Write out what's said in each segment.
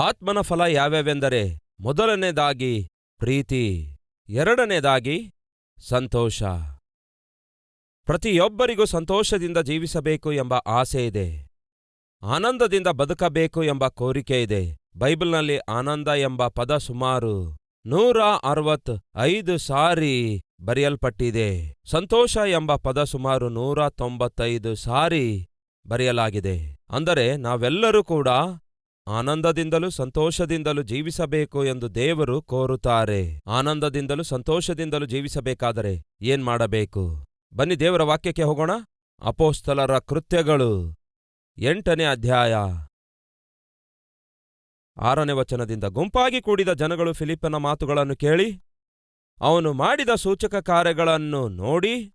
ಆತ್ಮನ ಫಲ ಯಾವ್ಯಾವೆಂದರೆ ಮೊದಲನೇದಾಗಿ ಪ್ರೀತಿ, ಎರಡನೇದಾಗಿ ಸಂತೋಷ. ಪ್ರತಿಯೊಬ್ಬರಿಗೂ ಸಂತೋಷದಿಂದ ಜೀವಿಸಬೇಕು ಎಂಬ ಆಸೆ ಇದೆ. ಆನಂದದಿಂದ ಬದುಕಬೇಕು ಎಂಬ ಕೋರಿಕೆ ಇದೆ. ಬೈಬಲ್ನಲ್ಲಿ ಆನಂದ ಎಂಬ ಪದ ಸುಮಾರು ನೂರ ಅರವತ್ ಐದು ಸಾರಿ ಬರೆಯಲ್ಪಟ್ಟಿದೆ. ಸಂತೋಷ ಎಂಬ ಪದ ಸುಮಾರು ನೂರ ತೊಂಬತ್ತೈದು ಸಾರಿ ಬರೆಯಲಾಗಿದೆ. ಅಂದರೆ ನಾವೆಲ್ಲರೂ ಕೂಡ ಆನಂದದಿಂದಲೂ ಸಂತೋಷದಿಂದಲೂ ಜೀವಿಸಬೇಕು ಎಂದು ದೇವರು ಕೋರುತ್ತಾರೆ. ಆನಂದದಿಂದಲೂ ಸಂತೋಷದಿಂದಲೂ ಜೀವಿಸಬೇಕಾದರೆ ಏನ್ ಮಾಡಬೇಕು? ಬನ್ನಿ ದೇವರ ವಾಕ್ಯಕ್ಕೆ ಹೋಗೋಣ. ಅಪೋಸ್ತಲರ ಕೃತ್ಯಗಳು ಎಂಟನೇ ಅಧ್ಯಾಯ. ಆರನೇ ವಚನದಿಂದ ಗುಂಪಾಗಿ ಕೂಡಿದ ಜನಗಳು ಫಿಲಿಪ್ಪನ ಮಾತುಗಳನ್ನು ಕೇಳಿ, ಅವನು ಮಾಡಿದ ಸೂಚಕ ಕಾರ್ಯಗಳನ್ನು ನೋಡಿ,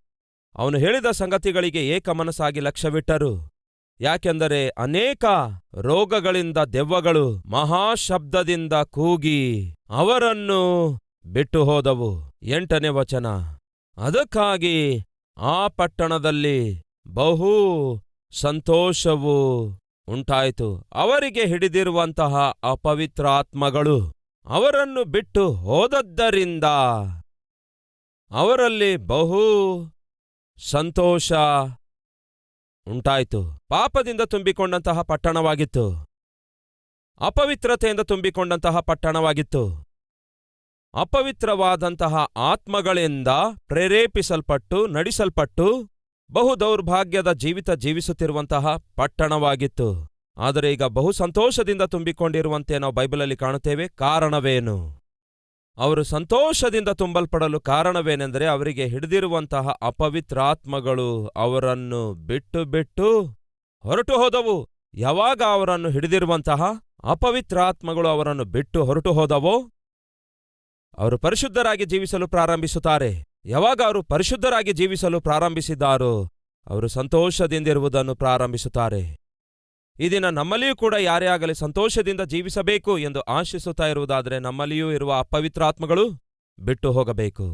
ಅವನು ಹೇಳಿದ ಸಂಗತಿಗಳಿಗೆ ಏಕಮನಸ್ಸಾಗಿ ಲಕ್ಷ್ಯವಿಟ್ಟರು. ಯಾಕೆಂದರೆ ಅನೇಕ ರೋಗಗಳಿಂದ ದೆವ್ವಗಳು ಮಹಾಶಬ್ದದಿಂದ ಕೂಗಿ ಅವರನ್ನು ಬಿಟ್ಟು ಹೋದವು ಎಂಟನೇ ವಚನ. ಅದಕ್ಕಾಗಿ ಆ ಪಟ್ಟಣದಲ್ಲಿ ಬಹು ಸಂತೋಷವು ಉಂಟಾಯಿತು. ಅವರಿಗೆ ಹಿಡಿದಿರುವಂತಹ ಅಪವಿತ್ರಾತ್ಮಗಳು ಅವರನ್ನು ಬಿಟ್ಟು ಹೋದದ್ದರಿಂದ ಅವರಲ್ಲಿ ಬಹು ಸಂತೋಷ ಉಂಟಾಯಿತು. ಪಾಪದಿಂದ ತುಂಬಿಕೊಂಡಂತಹ ಪಟ್ಟಣವಾಗಿತ್ತು. ಅಪವಿತ್ರತೆಯಿಂದ ತುಂಬಿಕೊಂಡಂತಹ ಪಟ್ಟಣವಾಗಿತ್ತು. ಅಪವಿತ್ರವಾದಂತಹ ಆತ್ಮಗಳಿಂದ ಪ್ರೇರೇಪಿಸಲ್ಪಟ್ಟು, ನಡೆಸಲ್ಪಟ್ಟು, ಬಹು ದೌರ್ಭಾಗ್ಯದ ಜೀವಿತ ಜೀವಿಸುತ್ತಿರುವಂತಹ ಪಟ್ಟಣವಾಗಿತ್ತು. ಆದರೆ ಈಗ ಬಹು ಸಂತೋಷದಿಂದ ತುಂಬಿಕೊಂಡಿರುವಂತೆ ನಾವು ಬೈಬಲಲ್ಲಿ ಕಾಣುತ್ತೇವೆ. ಕಾರಣವೇನು? ಅವರು ಸಂತೋಷದಿಂದ ತುಂಬಲ್ಪಡಲು ಕಾರಣವೇನೆಂದರೆ ಅವರಿಗೆ ಹಿಡಿದಿರುವಂತಹ ಅಪವಿತ್ರಾತ್ಮಗಳು ಅವರನ್ನು ಬಿಟ್ಟು ಬಿಟ್ಟು ಹೊರಟು ಹೋದವು. ಯಾವಾಗ ಅವರನ್ನು ಹಿಡಿದಿರುವಂತಹ ಅಪವಿತ್ರಾತ್ಮಗಳು ಅವರನ್ನು ಬಿಟ್ಟು ಹೊರಟು ಹೋದವೋ, ಅವರು ಪರಿಶುದ್ಧರಾಗಿ ಜೀವಿಸಲು ಪ್ರಾರಂಭಿಸುತ್ತಾರೆ. ಯಾವಾಗ ಅವರು ಪರಿಶುದ್ಧರಾಗಿ ಜೀವಿಸಲು ಪ್ರಾರಂಭಿಸಿದ್ದಾರೋ, ಅವರು ಸಂತೋಷದಿಂದಿರುವುದನ್ನು ಪ್ರಾರಂಭಿಸುತ್ತಾರೆ. ಈ ದಿನ ನಮ್ಮಲ್ಲಿಯೂ ಕೂಡ ಯಾರೇ ಆಗಲಿ ಸಂತೋಷದಿಂದ ಜೀವಿಸಬೇಕು ಎಂದು ಆಶಿಸುತ್ತಾ ಇರುವುದಾದರೆ ನಮ್ಮಲ್ಲಿಯೂ ಇರುವ ಅಪವಿತ್ರಾತ್ಮಗಳು ಬಿಟ್ಟು ಹೋಗಬೇಕು.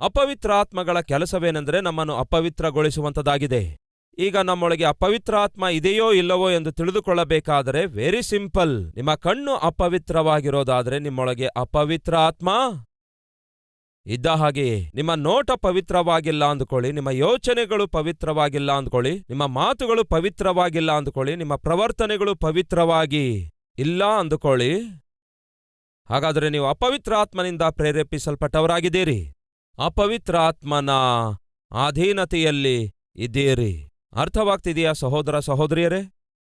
ಅಪವಿತ್ರಾತ್ಮಗಳ ಕೆಲಸವೇನೆಂದರೆ ನಮ್ಮನ್ನು ಅಪವಿತ್ರಗೊಳಿಸುವಂತದಾಗಿದೆ ಈಗ ನಮ್ಮೊಳಗೆ ಅಪವಿತ್ರಾತ್ಮ ಇದೆಯೋ ಇಲ್ಲವೋ ಎಂದು ತಿಳಿದುಕೊಳ್ಳಬೇಕಾದರೆ ವೆರಿ ಸಿಂಪಲ್ ನಿಮ್ಮ ಕಣ್ಣು ಅಪವಿತ್ರವಾಗಿರೋದಾದರೆ ನಿಮ್ಮೊಳಗೆ ಅಪವಿತ್ರ ಆತ್ಮ ಇದ್ದ ಹಾಗೆಯೇ ನಿಮ್ಮ ನೋಟ ಪವಿತ್ರವಾಗಿಲ್ಲ ಅಂದುಕೊಳ್ಳಿ, ನಿಮ್ಮ ಯೋಚನೆಗಳು ಪವಿತ್ರವಾಗಿಲ್ಲ ಅಂದ್ಕೊಳ್ಳಿ, ನಿಮ್ಮ ಮಾತುಗಳು ಪವಿತ್ರವಾಗಿಲ್ಲ ಅಂದುಕೊಳ್ಳಿ, ನಿಮ್ಮ ಪ್ರವರ್ತನೆಗಳು ಪವಿತ್ರವಾಗಿ ಇಲ್ಲ ಅಂದುಕೊಳ್ಳಿ. ಹಾಗಾದರೆ ನೀವು ಅಪವಿತ್ರಾತ್ಮನಿಂದ ಪ್ರೇರೇಪಿಸಲ್ಪಟ್ಟವರಾಗಿದ್ದೀರಿ. ಅಪವಿತ್ರಾತ್ಮನ ಅಧೀನತೆಯಲ್ಲಿ ಇದ್ದೀರಿ. ಅರ್ಥವಾಗ್ತಿದೆಯಾ ಸಹೋದರ ಸಹೋದರಿಯರೇ?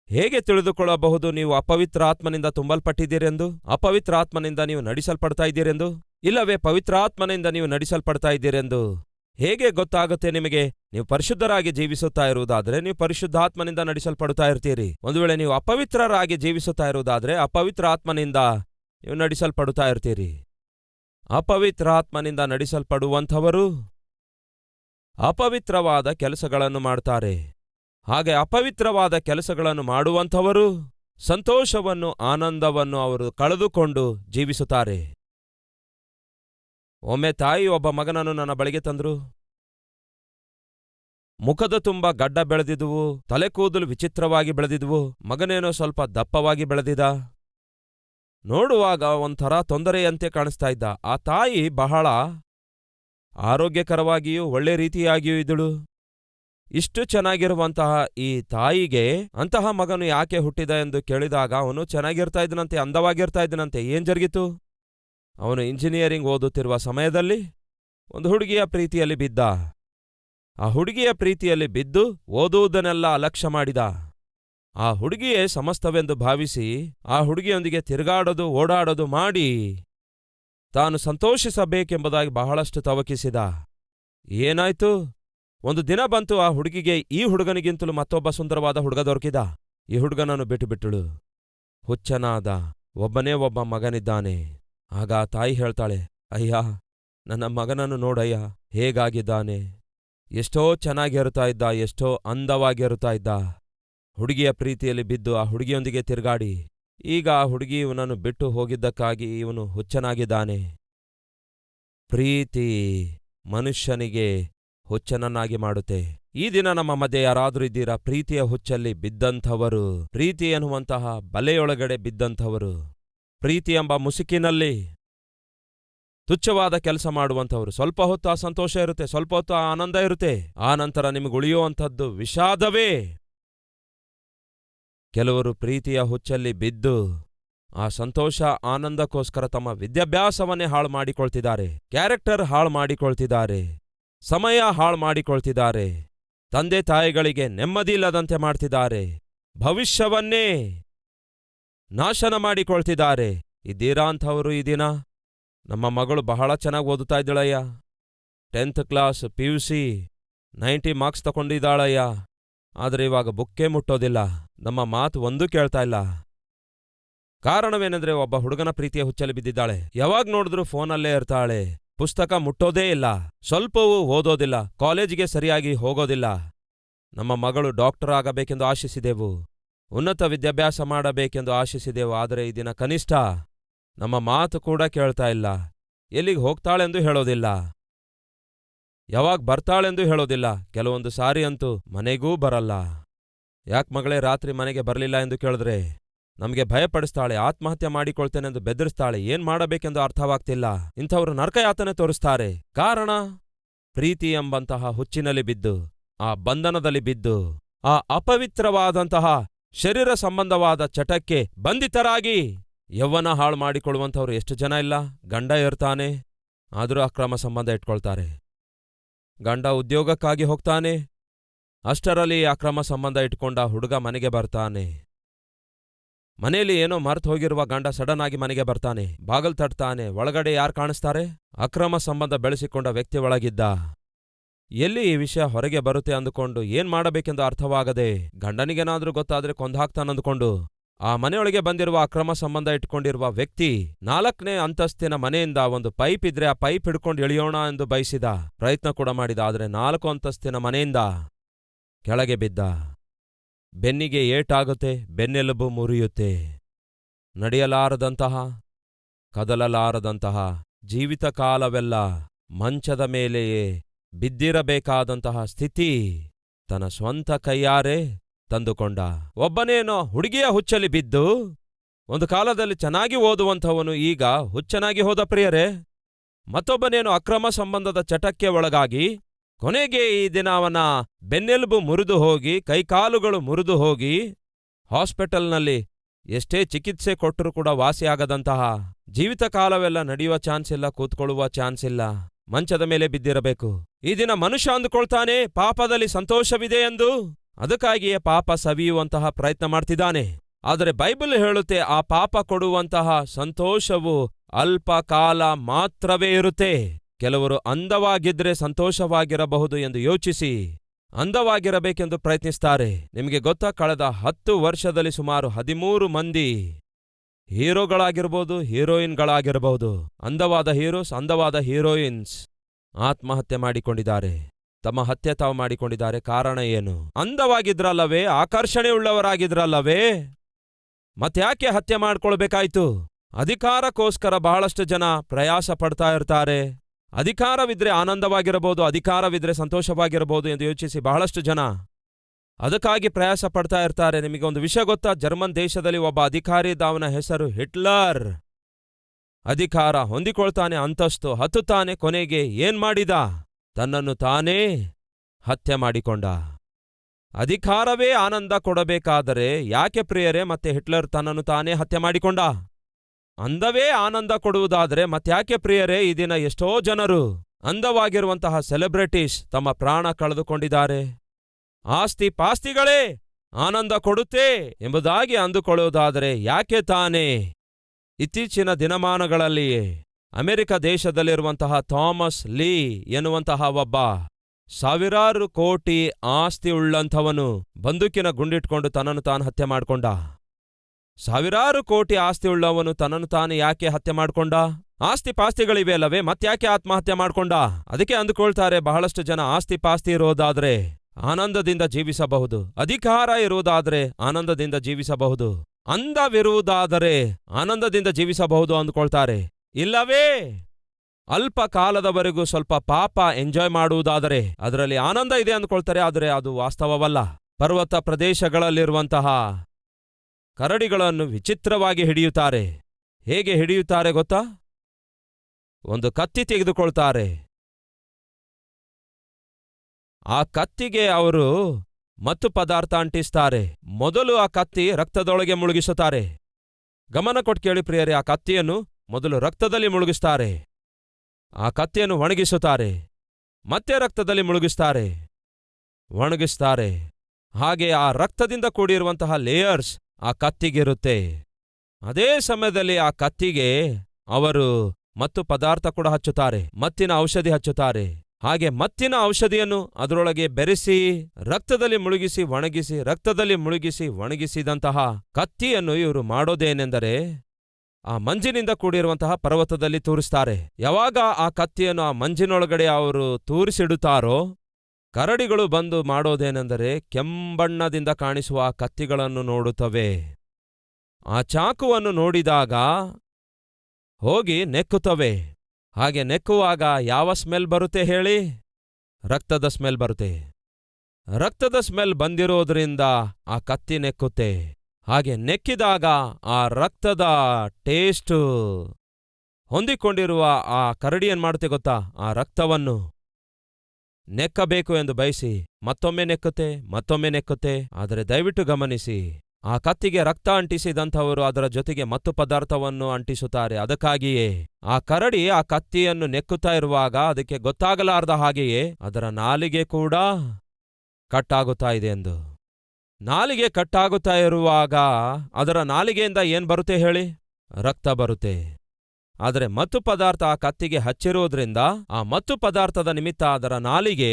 ಹೇಗೆ ತಿಳಿದುಕೊಳ್ಳಬಹುದು ನೀವು ಅಪವಿತ್ರ ಆತ್ಮನಿಂದ ತುಂಬಲ್ಪಟ್ಟಿದ್ದೀರೆಂದು? ಅಪವಿತ್ರಾತ್ಮನಿಂದ ನೀವು ನಡೆಸಲ್ಪಡ್ತಾ ಇದ್ದೀರೆಂದು? ಇಲ್ಲವೇ ಪವಿತ್ರಾತ್ಮನಿಂದ ನೀವು ನಡೆಸಲ್ಪಡ್ತಾ ಇದ್ದೀರೆಂದು? ಹೇಗೆ ಗೊತ್ತಾಗುತ್ತೆ ನಿಮಗೆ? ನೀವು ಪರಿಶುದ್ಧರಾಗಿ ಜೀವಿಸುತ್ತಾ ಇರುವುದಾದರೆ ನೀವು ಪರಿಶುದ್ಧಾತ್ಮನಿಂದ ನಡೆಸಲ್ಪಡುತ್ತಾ ಇರ್ತೀರಿ. ಒಂದು ವೇಳೆ ನೀವು ಅಪವಿತ್ರರಾಗಿ ಜೀವಿಸುತ್ತಾ ಇರುವುದಾದ್ರೆ ಅಪವಿತ್ರಾತ್ಮನಿಂದ ನೀವು ನಡೆಸಲ್ಪಡುತ್ತಾ ಇರ್ತೀರಿ. ಅಪವಿತ್ರಾತ್ಮನಿಂದ ನಡೆಸಲ್ಪಡುವಂಥವರು ಅಪವಿತ್ರವಾದ ಕೆಲಸಗಳನ್ನು ಮಾಡ್ತಾರೆ. ಹಾಗೆ ಅಪವಿತ್ರವಾದ ಕೆಲಸಗಳನ್ನು ಮಾಡುವಂಥವರು ಸಂತೋಷವನ್ನು, ಆನಂದವನ್ನು ಅವರು ಕಳೆದುಕೊಂಡು ಜೀವಿಸುತ್ತಾರೆ. ಒಮ್ಮೆ ತಾಯಿ ಒಬ್ಬ ಮಗನನ್ನು ನನ್ನ ಬಳಿಗೆ ತಂದ್ರು. ಮುಖದ ತುಂಬ ಗಡ್ಡ ಬೆಳೆದಿದುವು ತಲೆ ಕೂದಲು ವಿಚಿತ್ರವಾಗಿ ಬೆಳೆದಿದುವು ಮಗನೇನೋ ಸ್ವಲ್ಪ ದಪ್ಪವಾಗಿ ಬೆಳೆದಿದ. ನೋಡುವಾಗ ಒಂಥರ ತೊಂದರೆಯಂತೆ ಕಾಣಿಸ್ತಾ ಇದ್ದ. ಆ ತಾಯಿ ಬಹಳ ಆರೋಗ್ಯಕರವಾಗಿಯೂ ಒಳ್ಳೆ ರೀತಿಯಾಗಿಯೂ ಇದ್ದಳು. ಇಷ್ಟು ಚೆನ್ನಾಗಿರುವಂತಹ ಈ ತಾಯಿಗೆ ಅಂತಹ ಮಗನು ಯಾಕೆ ಹುಟ್ಟಿದ ಎಂದು ಕೇಳಿದಾಗ ಅವನು ಚೆನ್ನಾಗಿರ್ತಾ ಇದ್ದನಂತೆ, ಅಂದವಾಗಿರ್ತಾ ಇದ್ದನಂತೆ, ಏನ್ ಜರುಗಿತು? ಅವನು ಇಂಜಿನಿಯರಿಂಗ್ ಓದುತ್ತಿರುವ ಸಮಯದಲ್ಲಿ ಒಂದು ಹುಡುಗಿಯ ಪ್ರೀತಿಯಲ್ಲಿ ಬಿದ್ದ. ಆ ಹುಡುಗಿಯ ಪ್ರೀತಿಯಲ್ಲಿ ಬಿದ್ದು ಓದುವುದನ್ನೆಲ್ಲ ಅಲಕ್ಷ್ಯ ಮಾಡಿದ. ಆ ಹುಡುಗಿಯೇ ಸಮಸ್ತವೆಂದು ಭಾವಿಸಿ ಆ ಹುಡುಗಿಯೊಂದಿಗೆ ತಿರುಗಾಡೋದು, ಓಡಾಡೋದು ಮಾಡಿ ತಾನು ಸಂತೋಷಿಸಬೇಕೆಂಬುದಾಗಿ ಬಹಳಷ್ಟು ತವಕಿಸಿದ. ಏನಾಯ್ತು? ಒಂದು ದಿನ ಬಂತು ಆ ಹುಡುಗಿಗೆ ಈ ಹುಡುಗನಿಗಿಂತಲೂ ಮತ್ತೊಬ್ಬ ಸುಂದರವಾದ ಹುಡುಗ ದೊರಕಿದ. ಈ ಹುಡುಗನನ್ನು ಬಿಟ್ಟುಬಿಟ್ಟಳು ಹುಚ್ಚನಾದ, ಒಬ್ಬನೇ ಒಬ್ಬ ಮಗನಿದ್ದಾನೆ. ಆಗ ಆ ತಾಯಿ ಹೇಳ್ತಾಳೆ, ಅಯ್ಯ, ನನ್ನ ಮಗನನ್ನು ನೋಡಯ್ಯ, ಹೇಗಾಗಿದ್ದಾನೆ? ಎಷ್ಟೋ ಚೆನ್ನಾಗಿರುತ್ತಾ ಇದ್ದ, ಎಷ್ಟೋ ಅಂದವಾಗಿರುತ್ತಾ ಇದ್ದ. ಹುಡುಗಿಯ ಪ್ರೀತಿಯಲ್ಲಿ ಬಿದ್ದು ಆ ಹುಡುಗಿಯೊಂದಿಗೆ ತಿರುಗಾಡಿ. ಈಗ ಆ ಹುಡುಗಿ ಇವನನ್ನು ಬಿಟ್ಟು ಹೋಗಿದ್ದಕ್ಕಾಗಿ ಇವನು ಹುಚ್ಚನಾಗಿದ್ದಾನೆ. ಪ್ರೀತಿ ಮನುಷ್ಯನಿಗೆ ಹುಚ್ಚನನ್ನಾಗಿ ಮಾಡುತ್ತೆ. ಈ ದಿನ ನಮ್ಮ ಮಧ್ಯೆ ಯಾರಾದರೂ ಇದ್ದೀರಾ? ಪ್ರೀತಿಯ ಹುಚ್ಚಲ್ಲಿ ಬಿದ್ದಂಥವರು, ಪ್ರೀತಿ ಎನ್ನುವಂತಹ ಬಲೆಯೊಳಗಡೆ ಬಿದ್ದಂಥವರು. ಪ್ರೀತಿ ಎಂಬ ಮುಸುಕಿನಲ್ಲಿ ತುಚ್ಛವಾದ ಕೆಲಸ ಮಾಡುವಂಥವ್ರು. ಸ್ವಲ್ಪ ಹೊತ್ತು ಆ ಸಂತೋಷ ಇರುತ್ತೆ, ಸ್ವಲ್ಪ ಹೊತ್ತು ಆ ಆನಂದ ಇರುತ್ತೆ. ಆ ನಂತರ ನಿಮಗೆ ಉಳಿಯುವಂಥದ್ದು ವಿಷಾದವೇ. ಕೆಲವರು ಪ್ರೀತಿಯ ಹುಚ್ಚಲ್ಲಿ ಬಿದ್ದು ಆ ಸಂತೋಷ, ಆನಂದಕ್ಕೋಸ್ಕರ ತಮ್ಮ ವಿದ್ಯಾಭ್ಯಾಸವನ್ನೇ ಹಾಳು ಮಾಡಿಕೊಳ್ತಿದ್ದಾರೆ. ಕ್ಯಾರೆಕ್ಟರ್ ಹಾಳು ಮಾಡಿಕೊಳ್ತಿದ್ದಾರೆ. ಸಮಯ ಹಾಳು ಮಾಡಿಕೊಳ್ತಿದ್ದಾರೆ. ತಂದೆ ತಾಯಿಗಳಿಗೆ ನೆಮ್ಮದಿ ಇಲ್ಲದಂತೆ ಮಾಡ್ತಿದ್ದಾರೆ. ಭವಿಷ್ಯವನ್ನೇ. ನಾಶನ ಮಾಡಿಕೊಳ್ತಿದ್ದಾರೆ. ಇದ್ದೀರಾ ಅಂಥವರು ಈ ದಿನ ನಮ್ಮ ಮಗಳು ಬಹಳ ಚೆನ್ನಾಗಿ ಓದುತ್ತಾ ಇದ್ದಳಯ್ಯ. Tenth class, P U C, ninety marks ತಗೊಂಡಿದ್ದಾಳಯ್ಯ ಆದರೆ ಇವಾಗ ಬುಕ್ಕೇ ಮುಟ್ಟೋದಿಲ್ಲ. ನಮ್ಮ ಮಾತು ಒಂದೂ ಕೇಳ್ತಾ ಇಲ್ಲ. ಕಾರಣವೇನೆಂದ್ರೆ ಒಬ್ಬ ಹುಡುಗನ ಪ್ರೀತಿಯ ಹುಚ್ಚಲಿ ಬಿದ್ದಿದ್ದಾಳೆ. ಯಾವಾಗ ನೋಡಿದ್ರೂ ಫೋನಲ್ಲೇ ಇರ್ತಾಳೆ. ಪುಸ್ತಕ ಮುಟ್ಟೋದೇ ಇಲ್ಲ. ಸ್ವಲ್ಪವೂ ಓದೋದಿಲ್ಲ. ಕಾಲೇಜಿಗೆ ಸರಿಯಾಗಿ ಹೋಗೋದಿಲ್ಲ. ನಮ್ಮ ಮಗಳು ಡಾಕ್ಟರ್ ಆಗಬೇಕೆಂದು ಆಶಿಸಿದೆವು. ಉನ್ನತ ವಿದ್ಯಾಭ್ಯಾಸ ಮಾಡಬೇಕೆಂದು ಆಶಿಸಿದೆವು, ಆದರೆ ಈ ದಿನ ಕನಿಷ್ಠ ನಮ್ಮ ಮಾತು ಕೂಡ ಕೇಳ್ತಾ ಇಲ್ಲ. ಎಲ್ಲಿಗೆ ಹೋಗ್ತಾಳೆಂದು ಹೇಳೋದಿಲ್ಲ. ಯಾವಾಗ ಬರ್ತಾಳೆಂದು ಹೇಳೋದಿಲ್ಲ. ಕೆಲವೊಂದು ಸಾರಿ ಅಂತೂ ಮನೆಗೂ ಬರಲ್ಲ. ಯಾಕೆ ಮಗಳೇ, ರಾತ್ರಿ ಮನೆಗೆ ಬರಲಿಲ್ಲ ಎಂದು ಕೇಳಿದ್ರೆ ನಮಗೆ ಭಯಪಡಿಸ್ತಾಳೆ, ಆತ್ಮಹತ್ಯೆ ಮಾಡಿಕೊಳ್ತೇನೆಂದು ಬೆದರಿಸ್ತಾಳೆ, ಏನ್ ಮಾಡಬೇಕೆಂದು ಅರ್ಥವಾಗ್ತಿಲ್ಲ. ಇಂಥವರು ನರಕಯಾತನೆ ತೋರಿಸ್ತಾರೆ. ಕಾರಣ? ಪ್ರೀತಿ ಎಂಬಂತಹ ಹುಚ್ಚಿನಲ್ಲಿ ಬಿದ್ದು, ಆ ಬಂಧನದಲ್ಲಿ ಬಿದ್ದು, ಆ ಅಪವಿತ್ರವಾದಂತಹ ಶರೀರ ಸಂಬಂಧವಾದ ಚಟಕ್ಕೆ ಬಂಧಿತರಾಗಿ. ಯೌವನ ಹಾಳು ಮಾಡಿಕೊಳ್ಳುವಂಥವ್ರು ಎಷ್ಟು ಜನ ಇಲ್ಲ? ಗಂಡ ಇರ್ತಾನೆ, ಆದರೂ ಅಕ್ರಮ ಸಂಬಂಧ ಇಟ್ಕೊಳ್ತಾರೆ. ಗಂಡ ಉದ್ಯೋಗಕ್ಕಾಗಿ ಹೋಗ್ತಾನೆ, ಅಷ್ಟರಲ್ಲಿ ಅಕ್ರಮ ಸಂಬಂಧ ಇಟ್ಕೊಂಡ ಹುಡುಗ ಮನೆಗೆ ಬರ್ತಾನೆ. ಮನೆಯಲ್ಲಿ ಏನೋ ಮರ್ತು ಹೋಗಿರುವ ಗಂಡ ಸಡನ್ ಆಗಿ ಮನೆಗೆ ಬರ್ತಾನೆ, ಬಾಗಲ್ ತಟ್ತಾನೆ, ಒಳಗಡೆ ಯಾರು ಕಾಣಿಸ್ತಾರೆ? ಅಕ್ರಮ ಸಂಬಂಧ ಬೆಳೆಸಿಕೊಂಡ ವ್ಯಕ್ತಿ ಒಳಗಿದ್ದ. ಎಲ್ಲಿ ಈ ವಿಷಯ ಹೊರಗೆ ಬರುತ್ತೆ ಅಂದುಕೊಂಡು ಏನ್ ಮಾಡಬೇಕೆಂದು ಅರ್ಥವಾಗದೆ ಗಂಡನಿಗೇನಾದ್ರೂ ಗೊತ್ತಾದ್ರೆ ಕೊಂದಾಕ್ತಾನಂದುಕೊಂಡು ಆ ಮನೆಯೊಳಗೆ ಬಂದಿರುವ ಅಕ್ರಮ ಸಂಬಂಧ ಇಟ್ಕೊಂಡಿರುವ ವ್ಯಕ್ತಿ ನಾಲ್ಕನೇ ಅಂತಸ್ತಿನ ಮನೆಯಿಂದ ಒಂದು ಪೈಪ್ ಇದ್ರೆ ಆ ಪೈಪ್ ಹಿಡ್ಕೊಂಡು ಇಳಿಯೋಣ ಎಂದು ಬಯಸಿದ ಪ್ರಯತ್ನ ಕೂಡ ಮಾಡಿದ, ಆದರೆ ನಾಲ್ಕು ಅಂತಸ್ತಿನ ಮನೆಯಿಂದ ಕೆಳಗೆ ಬಿದ್ದ. ಬೆನ್ನಿಗೆ ಏಟಾಗುತ್ತೆ, ಬೆನ್ನೆಲುಬು ಮುರಿಯುತ್ತೆ. ನಡೆಯಲಾರದಂತಹ, ಕದಲಲಾರದಂತಹ ಜೀವಿತ ಕಾಲವೆಲ್ಲ ಮಂಚದ ಮೇಲೆಯೇ ಬಿದ್ದಿರಬೇಕಾದಂತಹ ಸ್ಥಿತಿ ತನ್ನ ಸ್ವಂತ ಕೈಯಾರೆ ತಂದುಕೊಂಡ. ಒಬ್ಬನೇನೋ ಹುಡುಗಿಯ ಹುಚ್ಚಲಿ ಬಿದ್ದು ಒಂದು ಕಾಲದಲ್ಲಿ ಚೆನ್ನಾಗಿ ಓದುವಂಥವನು ಈಗ ಹುಚ್ಚನಾಗಿ ಹೋದ ಪ್ರಿಯರೇ, ಮತ್ತೊಬ್ಬನೇನು ಅಕ್ರಮ ಸಂಬಂಧದ ಚಟಕ್ಕೆ ಒಳಗಾಗಿ ಕೊನೆಗೆ ಈ ದಿನ ಅವನ ಬೆನ್ನೆಲುಬು ಮುರಿದು ಹೋಗಿ ಕೈಕಾಲುಗಳು ಮುರಿದು ಹೋಗಿ ಹಾಸ್ಪಿಟಲ್ನಲ್ಲಿ ಎಷ್ಟೇ ಚಿಕಿತ್ಸೆ ಕೊಟ್ಟರೂ ಕೂಡ ವಾಸಿಯಾಗದಂತಹ ಜೀವಿತ ಕಾಲವೆಲ್ಲ ನಡೆಯುವ ಚಾನ್ಸ್ ಇಲ್ಲ, ಕೂತ್ಕೊಳ್ಳುವ ಚಾನ್ಸ್ ಇಲ್ಲ. ಮಂಚದ ಮೇಲೆ ಬಿದ್ದಿರಬೇಕು. ಈ ದಿನ ಮನುಷ್ಯ ಅಂದುಕೊಳ್ತಾನೆ, ಪಾಪದಲ್ಲಿ ಸಂತೋಷವಿದೆ ಎಂದು. ಅದಕ್ಕಾಗಿಯೇ ಪಾಪ ಸವಿಯುವಂತಹ ಪ್ರಯತ್ನ ಮಾಡ್ತಿದ್ದಾನೆ. ಆದರೆ ಬೈಬಲ್ ಹೇಳುತ್ತೆ, ಆ ಪಾಪ ಕೊಡುವಂತಹ ಸಂತೋಷವು ಅಲ್ಪ ಕಾಲ ಮಾತ್ರವೇ ಇರುತ್ತೆ. ಕೆಲವರು ಅಂದವಾಗಿದ್ರೆ ಸಂತೋಷವಾಗಿರಬಹುದು ಎಂದು ಯೋಚಿಸಿ, ಅಂದವಾಗಿರಬೇಕೆಂದು ಪ್ರಯತ್ನಿಸ್ತಾರೆ. ನಿಮಗೆ ಗೊತ್ತಾ, ಕಳೆದ ಹತ್ತು ವರ್ಷದಲ್ಲಿ ಸುಮಾರು ಹದಿಮೂರು ಮಂದಿ ಹೀರೋಗಳಾಗಿರ್ಬೋದು ಹೀರೋಯಿನ್ಗಳಾಗಿರಬಹುದು ಅಂದವಾದ ಹೀರೋಸ್, ಅಂದವಾದ ಹೀರೋಯಿನ್ಸ್ ಆತ್ಮಹತ್ಯೆ ಮಾಡಿಕೊಂಡಿದ್ದಾರೆ. ತಮ್ಮ ಹತ್ಯೆ ತಾವು ಮಾಡಿಕೊಂಡಿದ್ದಾರೆ. ಕಾರಣ ಏನು? ಅಂದವಾಗಿದ್ರಲ್ಲವೇ ಆಕರ್ಷಣೆ ಉಳ್ಳವರಾಗಿದ್ರಲ್ಲವೇ ಮತ್ಯಾಕೆ ಹತ್ಯೆ ಮಾಡ್ಕೊಳ್ಬೇಕಾಯ್ತು? ಅಧಿಕಾರಕ್ಕೋಸ್ಕರ ಬಹಳಷ್ಟು ಜನ ಪ್ರಯಾಸ ಪಡ್ತಾ ಇರ್ತಾರೆ. ಅಧಿಕಾರವಿದ್ರೆ ಆನಂದವಾಗಿರಬಹುದು ಅಧಿಕಾರವಿದ್ರೆ ಸಂತೋಷವಾಗಿರಬಹುದು ಎಂದು ಯೋಚಿಸಿ ಬಹಳಷ್ಟು ಜನ ಅದಕ್ಕಾಗಿ ಪ್ರಯಾಸ ಪಡ್ತಾ ಇರ್ತಾರೆ. ನಿಮಗೆ ಒಂದು ವಿಷಯ ಗೊತ್ತಾ? ಜರ್ಮನ್ ದೇಶದಲ್ಲಿ ಒಬ್ಬ ಅಧಿಕಾರಿ ಅವನ ಹೆಸರು ಹಿಟ್ಲರ್. ಅಧಿಕಾರ ಹೊಂದಿಕೊಳ್ತಾನೆ, ಅಂತಸ್ತು ಹತ್ತುತ್ತಾನೆ. ಕೊನೆಗೆ ಏನ್ ಮಾಡಿದ? ತನ್ನನ್ನು ತಾನೇ ಹತ್ಯೆ ಮಾಡಿಕೊಂಡ. ಅಧಿಕಾರವೇ ಆನಂದ ಕೊಡಬೇಕಾದರೆ ಯಾಕೆ ಪ್ರಿಯರೇ, ಮತ್ತೆ ಹಿಟ್ಲರ್ ತನ್ನನ್ನು ತಾನೇ ಹತ್ಯೆ ಮಾಡಿಕೊಂಡ? ಅಂದವೇ ಆನಂದ ಕೊಡುವುದಾದರೆ ಮತ್ಯಾಕೆ ಪ್ರಿಯರೇ, ಈ ದಿನ ಎಷ್ಟೋ ಜನರು ಅಂದವಾಗಿರುವಂತಹ ಸೆಲೆಬ್ರಿಟೀಸ್ ತಮ್ಮ ಪ್ರಾಣ ಕಳೆದುಕೊಂಡಿದ್ದಾರೆ. ಆಸ್ತಿ ಪಾಸ್ತಿಗಳೇ ಆನಂದ ಕೊಡುತ್ತೆ ಎಂಬುದಾಗಿ ಅಂದುಕೊಳ್ಳುವುದಾದರೆ ಯಾಕೆ ತಾನೇ? ಇತ್ತೀಚಿನ ದಿನಮಾನಗಳಲ್ಲಿಯೇ ಅಮೆರಿಕ ದೇಶದಲ್ಲಿರುವಂತಹ ಥಾಮಸ್ ಲೀ ಎನ್ನುವಂತಹ ಒಬ್ಬ ಸಾವಿರಾರು ಕೋಟಿ ಆಸ್ತಿ ಉಳ್ಳಂಥವನು ಬಂದೂಕಿನ ಗುಂಡಿಟ್ಕೊಂಡು ತನ್ನನ್ನು ತಾನು ಹತ್ಯೆ ಮಾಡಿಕೊಂಡ. ಸಾವಿರಾರು ಕೋಟಿ ಆಸ್ತಿ ಉಳ್ಳವನು ತನ್ನನ್ನು ತಾನು ಯಾಕೆ ಹತ್ಯೆ ಮಾಡಿಕೊಂಡ? ಆಸ್ತಿ ಪಾಸ್ತಿಗಳಿವೆ ಅಲ್ಲವೇ ಮತ್ಯಾಕೆ ಆತ್ಮಹತ್ಯೆ ಮಾಡಿಕೊಂಡ? ಅದಕ್ಕೆ ಅಂದುಕೊಳ್ತಾರೆ ಬಹಳಷ್ಟು ಜನ ಆಸ್ತಿ ಪಾಸ್ತಿ ಇರೋದಾದ್ರೆ ಆನಂದದಿಂದ ಜೀವಿಸಬಹುದು. ಅಧಿಕಾರ ಇರುವುದಾದರೆ ಆನಂದದಿಂದ ಜೀವಿಸಬಹುದು. ಅಂದವಿರುವುದಾದರೆ ಆನಂದದಿಂದ ಜೀವಿಸಬಹುದು ಅಂದುಕೊಳ್ತಾರೆ. ಇಲ್ಲವೇ? ಅಲ್ಪ ಕಾಲದವರೆಗೂ ಸ್ವಲ್ಪ ಪಾಪ ಎಂಜಾಯ್ ಮಾಡುವುದಾದರೆ ಅದರಲ್ಲಿ ಆನಂದ ಇದೆ ಅಂದ್ಕೊಳ್ತಾರೆ, ಆದರೆ ಅದು ವಾಸ್ತವವಲ್ಲ. ಪರ್ವತ ಪ್ರದೇಶಗಳಲ್ಲಿರುವಂತಹ ಕರಡಿಗಳನ್ನು ವಿಚಿತ್ರವಾಗಿ ಹಿಡಿಯುತ್ತಾರೆ. ಹೇಗೆ ಹಿಡಿಯುತ್ತಾರೆ ಗೊತ್ತಾ? ಒಂದು ಕತ್ತಿ ತೆಗೆದುಕೊಳ್ತಾರೆ. ಆ ಕತ್ತಿಗೆ ಅವರು ಮತ್ತು ಪದಾರ್ಥ ಅಂಟಿಸ್ತಾರೆ. ಮೊದಲು ಆ ಕತ್ತಿ ರಕ್ತದೊಳಗೆ ಮುಳುಗಿಸುತ್ತಾರೆ. ಗಮನ ಕೊಟ್ಟು ಕೇಳಿ ಪ್ರಿಯರೇ, ಆ ಕತ್ತಿಯನ್ನು ಮೊದಲು ರಕ್ತದಲ್ಲಿ ಮುಳುಗಿಸ್ತಾರೆ. ಆ ಕತ್ತಿಯನ್ನು ಒಣಗಿಸುತ್ತಾರೆ. ಮತ್ತೆ ರಕ್ತದಲ್ಲಿ ಮುಳುಗಿಸ್ತಾರೆ. ಒಣಗಿಸ್ತಾರೆ. ಹಾಗೆ ಆ ರಕ್ತದಿಂದ ಕೂಡಿರುವಂತಹ ಲೇಯರ್ಸ್ ಆ ಕತ್ತಿಗಿರುತ್ತೆ. ಅದೇ ಸಮಯದಲ್ಲಿ ಆ ಕತ್ತಿಗೆ ಅವರು ಮತ್ತು ಪದಾರ್ಥ ಕೂಡ ಹಚ್ಚುತ್ತಾರೆ. ಮತ್ತಿನ ಔಷಧಿ ಹಚ್ಚುತ್ತಾರೆ. ಹಾಗೆ ಮತ್ತಿನ ಔಷಧಿಯನ್ನು ಅದರೊಳಗೆ ಬೆರೆಸಿ, ರಕ್ತದಲ್ಲಿ ಮುಳುಗಿಸಿ ಒಣಗಿಸಿ, ರಕ್ತದಲ್ಲಿ ಮುಳುಗಿಸಿ ಒಣಗಿಸಿದಂತಹ ಕತ್ತಿಯನ್ನು ಇವರು ಮಾಡೋದೇನೆಂದರೆ, ಆ ಮಂಜಿನಿಂದ ಕೂಡಿರುವಂತಹ ಪರ್ವತದಲ್ಲಿ ತೂರಿಸ್ತಾರೆ. ಯಾವಾಗ ಆ ಕತ್ತಿಯನ್ನು ಆ ಮಂಜಿನೊಳಗಡೆ ಅವರು ತೂರಿಸಿಡುತ್ತಾರೋ, ಕರಡಿಗಳು ಬಂದು ಮಾಡೋದೇನೆಂದರೆ ಕೆಂಬಣ್ಣದಿಂದ ಕಾಣಿಸುವ ಆ ಕತ್ತಿಗಳನ್ನು ನೋಡುತ್ತವೆ. ಆ ಚಾಕುವನ್ನು ನೋಡಿದಾಗ ಹೋಗಿ ನೆಕ್ಕುತ್ತವೆ. ಹಾಗೆ ನೆಕ್ಕುವಾಗ ಯಾವ ಸ್ಮೆಲ್ ಬರುತ್ತೆ ಹೇಳಿ? ರಕ್ತದ ಸ್ಮೆಲ್ ಬರುತ್ತೆ. ರಕ್ತದ ಸ್ಮೆಲ್ ಬಂದಿರೋದ್ರಿಂದ ಆ ಕತ್ತಿ ನೆಕ್ಕುತ್ತೆ. ಹಾಗೆ ನೆಕ್ಕಿದಾಗ ಆ ರಕ್ತದ ಟೇಸ್ಟ್ ಹೊಂದಿಕೊಂಡಿರುವ ಆ ಕರಡಿ ಏನ್ ಮಾಡುತ್ತೆ ಗೊತ್ತಾ? ಆ ರಕ್ತವನ್ನು ನೆಕ್ಕಬೇಕು ಎಂದು ಬಯಸಿ ಮತ್ತೊಮ್ಮೆ ನೆಕ್ಕುತ್ತೆ ಮತ್ತೊಮ್ಮೆ ನೆಕ್ಕುತ್ತೆ. ಆದರೆ ದಯವಿಟ್ಟು ಗಮನಿಸಿ ಆ ಕತ್ತಿಗೆ ರಕ್ತ ಅಂಟಿಸಿದಂಥವರು ಅದರ ಜೊತೆಗೆ ಮತ್ತು ಪದಾರ್ಥವನ್ನು ಅಂಟಿಸುತ್ತಾರೆ. ಅದಕ್ಕಾಗಿಯೇ ಆ ಕರಡಿ ಆ ಕತ್ತಿಯನ್ನು ನೆಕ್ಕುತ್ತಾ ಇರುವಾಗ ಅದಕ್ಕೆ ಗೊತ್ತಾಗಲಾರದ ಹಾಗೆಯೇ ಅದರ ನಾಲಿಗೆ ಕೂಡ ಕಟ್ಟಾಗುತ್ತಾ ಇದೆ ಎಂದು. ನಾಲಿಗೆ ಕಟ್ಟಾಗುತ್ತಾ ಇರುವಾಗ ಅದರ ನಾಲಿಗೆಯಿಂದ ಏನ್ ಬರುತ್ತೆ ಹೇಳಿ? ರಕ್ತ ಬರುತ್ತೆ. ಆದರೆ ಮತ್ತು ಪದಾರ್ಥ ಆ ಕತ್ತಿಗೆ ಹಚ್ಚಿರುವುದರಿಂದ ಆ ಮತ್ತು ಪದಾರ್ಥದ ನಿಮಿತ್ತ ಅದರ ನಾಲಿಗೆ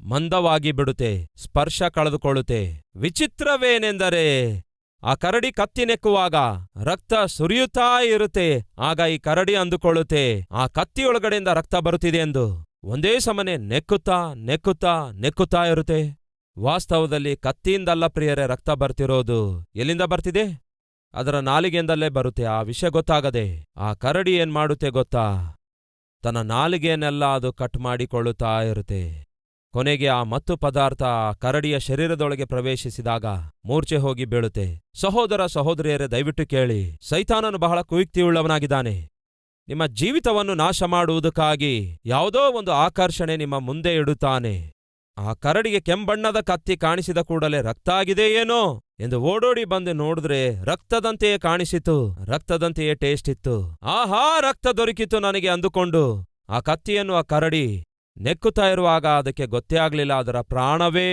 ಮಂದವಾಗಿ ಬಿಡುತ್ತೆ, ಸ್ಪರ್ಶ ಕಳೆದುಕೊಳ್ಳುತ್ತೆ. ವಿಚಿತ್ರವೇನೆಂದರೆ, ಆ ಕರಡಿ ಕತ್ತಿ ನೆಕ್ಕುವಾಗ ರಕ್ತ ಸುರಿಯುತ್ತಾ ಇರುತ್ತೆ. ಆಗ ಈ ಕರಡಿ ಅಂದುಕೊಳ್ಳುತ್ತೆ, ಆ ಕತ್ತಿಯೊಳಗಡೆಯಿಂದ ರಕ್ತ ಬರುತ್ತಿದೆ ಎಂದು. ಒಂದೇ ಸಮನೆ ನೆಕ್ಕುತ್ತಾ ನೆಕ್ಕುತ್ತಾ ನೆಕ್ಕುತ್ತಾ ಇರುತ್ತೆ. ವಾಸ್ತವದಲ್ಲಿ ಕತ್ತಿಯಿಂದಲ್ಲ ಪ್ರಿಯರೇ, ರಕ್ತ ಬರ್ತಿರೋದು ಎಲ್ಲಿಂದ ಬರ್ತಿದೆ? ಅದರ ನಾಲಿಗೆಯಿಂದಲೇ ಬರುತ್ತೆ, ಆ ವಿಷಯ ಗೊತ್ತಾಗದೆ. ಆ ಕರಡಿ ಏನ್ಮಾಡುತ್ತೆ ಗೊತ್ತಾ? ತನ್ನ ನಾಲಿಗೆಯನ್ನೆಲ್ಲ ಅದು ಕಟ್ ಮಾಡಿಕೊಳ್ಳುತ್ತಾ ಇರುತ್ತೆ. ಕೊನೆಗೆ ಆ ಮತ್ತು ಪದಾರ್ಥ ಕರಡಿಯ ಶರೀರದೊಳಗೆ ಪ್ರವೇಶಿಸಿದಾಗ ಮೂರ್ಛೆ ಹೋಗಿ ಬೀಳುತ್ತೆ. ಸಹೋದರ ಸಹೋದರಿಯರೇ, ದಯವಿಟ್ಟು ಕೇಳಿ. ಸೈತಾನನು ಬಹಳ ಕುಯುಕ್ತಿಯುಳ್ಳವನಾಗಿದ್ದಾನೆ. ನಿಮ್ಮ ಜೀವಿತವನ್ನು ನಾಶ ಮಾಡುವುದಕ್ಕಾಗಿ ಯಾವುದೋ ಒಂದು ಆಕರ್ಷಣೆ ನಿಮ್ಮ ಮುಂದೆ ಇಡುತ್ತಾನೆ. ಆ ಕರಡಿಗೆ ಕೆಂಬಣ್ಣದ ಕತ್ತಿ ಕಾಣಿಸಿದ ಕೂಡಲೇ ರಕ್ತ ಆಗಿದೆಯೇನೋ ಎಂದು ಓಡೋಡಿ ಬಂದು ನೋಡಿದ್ರೆ ರಕ್ತದಂತೆಯೇ ಕಾಣಿಸಿತು ರಕ್ತದಂತೆಯೇ ಟೇಸ್ಟ್ ಇತ್ತು. ಆಹಾ, ರಕ್ತ ದೊರಕಿತು ನನಗೆ ಅಂದುಕೊಂಡು. ಆ ಕತ್ತಿಯನ್ನು, ಆ ಕರಡಿ ನೆಕ್ಕುತ್ತಾ ಇರುವಾಗ ಅದಕ್ಕೆ ಗೊತ್ತೇ ಆಗಲಿಲ್ಲ, ಅದರ ಪ್ರಾಣವೇ?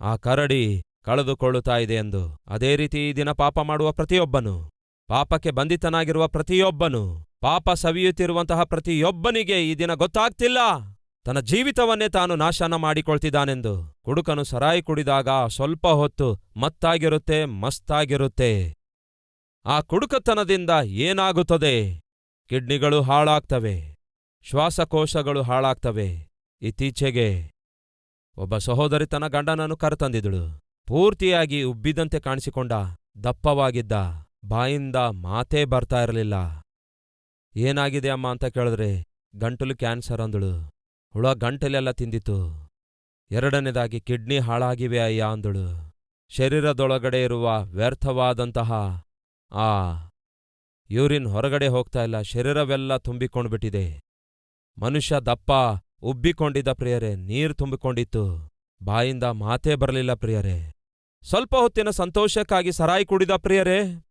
ಆ ಕರಡಿ ಕಳೆದುಕೊಳ್ಳುತ್ತಾ ಇದೆ ಎಂದು. ಅದೇ ರೀತಿ ಈ ದಿನ ಪಾಪ ಮಾಡುವ ಪ್ರತಿಯೊಬ್ಬನು. ಪಾಪಕ್ಕೆ ಬಂಧಿತನಾಗಿರುವ ಪ್ರತಿಯೊಬ್ಬನು. ಪಾಪ ಸವಿಯುತ್ತಿರುವಂತಹ ಪ್ರತಿಯೊಬ್ಬನಿಗೆ ಈ ದಿನ ಗೊತ್ತಾಗ್ತಿಲ್ಲ. ತನ್ನ ಜೀವಿತವನ್ನೇ ತಾನು ನಾಶನ ಮಾಡಿಕೊಳ್ತಿದ್ದಾನೆಂದು. ಕುಡುಕನು ಸರಾಯಿ ಕುಡಿದಾಗ ಸ್ವಲ್ಪ ಹೊತ್ತು ಮತ್ತಾಗಿರುತ್ತೆ, ಮಸ್ತಾಗಿರುತ್ತೆ. ಆ ಕುಡುಕತನದಿಂದ ಏನಾಗುತ್ತದೆ? ಕಿಡ್ನಿಗಳು ಹಾಳಾಗ್ತವೆ. ಶ್ವಾಸಕೋಶಗಳು ಹಾಳಾಗ್ತವೆ. ಇತ್ತೀಚೆಗೆ ಒಬ್ಬ ಸಹೋದರಿ ತನ್ನ ಗಂಡನನ್ನು ಕರೆತಂದಿದಳು ಪೂರ್ತಿಯಾಗಿ ಉಬ್ಬಿದಂತೆ ಕಾಣಿಸಿಕೊಂಡ, ದಪ್ಪವಾಗಿದ್ದ ಬಾಯಿಂದ ಮಾತೇ ಬರ್ತಾ ಇರಲಿಲ್ಲ. ಏನಾಗಿದೆ ಅಮ್ಮ ಅಂತ ಕೇಳಿದ್ರೆ ಗಂಟಲು ಕ್ಯಾನ್ಸರ್ ಅಂದಳು. ಹುಳ ಗಂಟಲೆಲ್ಲ ತಿಂದಿತು ಎರಡನೇದಾಗಿ ಕಿಡ್ನಿ ಹಾಳಾಗಿವೆ ಅಯ್ಯ ಅಂದಳು. ಶರೀರದೊಳಗಡೆ ಇರುವ ವ್ಯರ್ಥವಾದಂತಹ ಆ ಯೂರಿನ್ ಹೊರಗಡೆ ಹೋಗ್ತಾ ಇಲ್ಲ. ಶರೀರವೆಲ್ಲ ತುಂಬಿಕೊಂಡ್ಬಿಟ್ಟಿದೆ. ಮನುಷ್ಯ ದಪ್ಪ, ಉಬ್ಬಿಕೊಂಡಿದ್ದ ಪ್ರಿಯರೇ, ನೀರು ತುಂಬಿಕೊಂಡಿತ್ತು. ಬಾಯಿಂದ ಮಾತೇ ಬರಲಿಲ್ಲ ಪ್ರಿಯರೇ. ಸ್ವಲ್ಪ ಹೊತ್ತಿನ ಸಂತೋಷಕ್ಕಾಗಿ ಸರಾಯಿ ಕುಡಿದ ಪ್ರಿಯರೇ.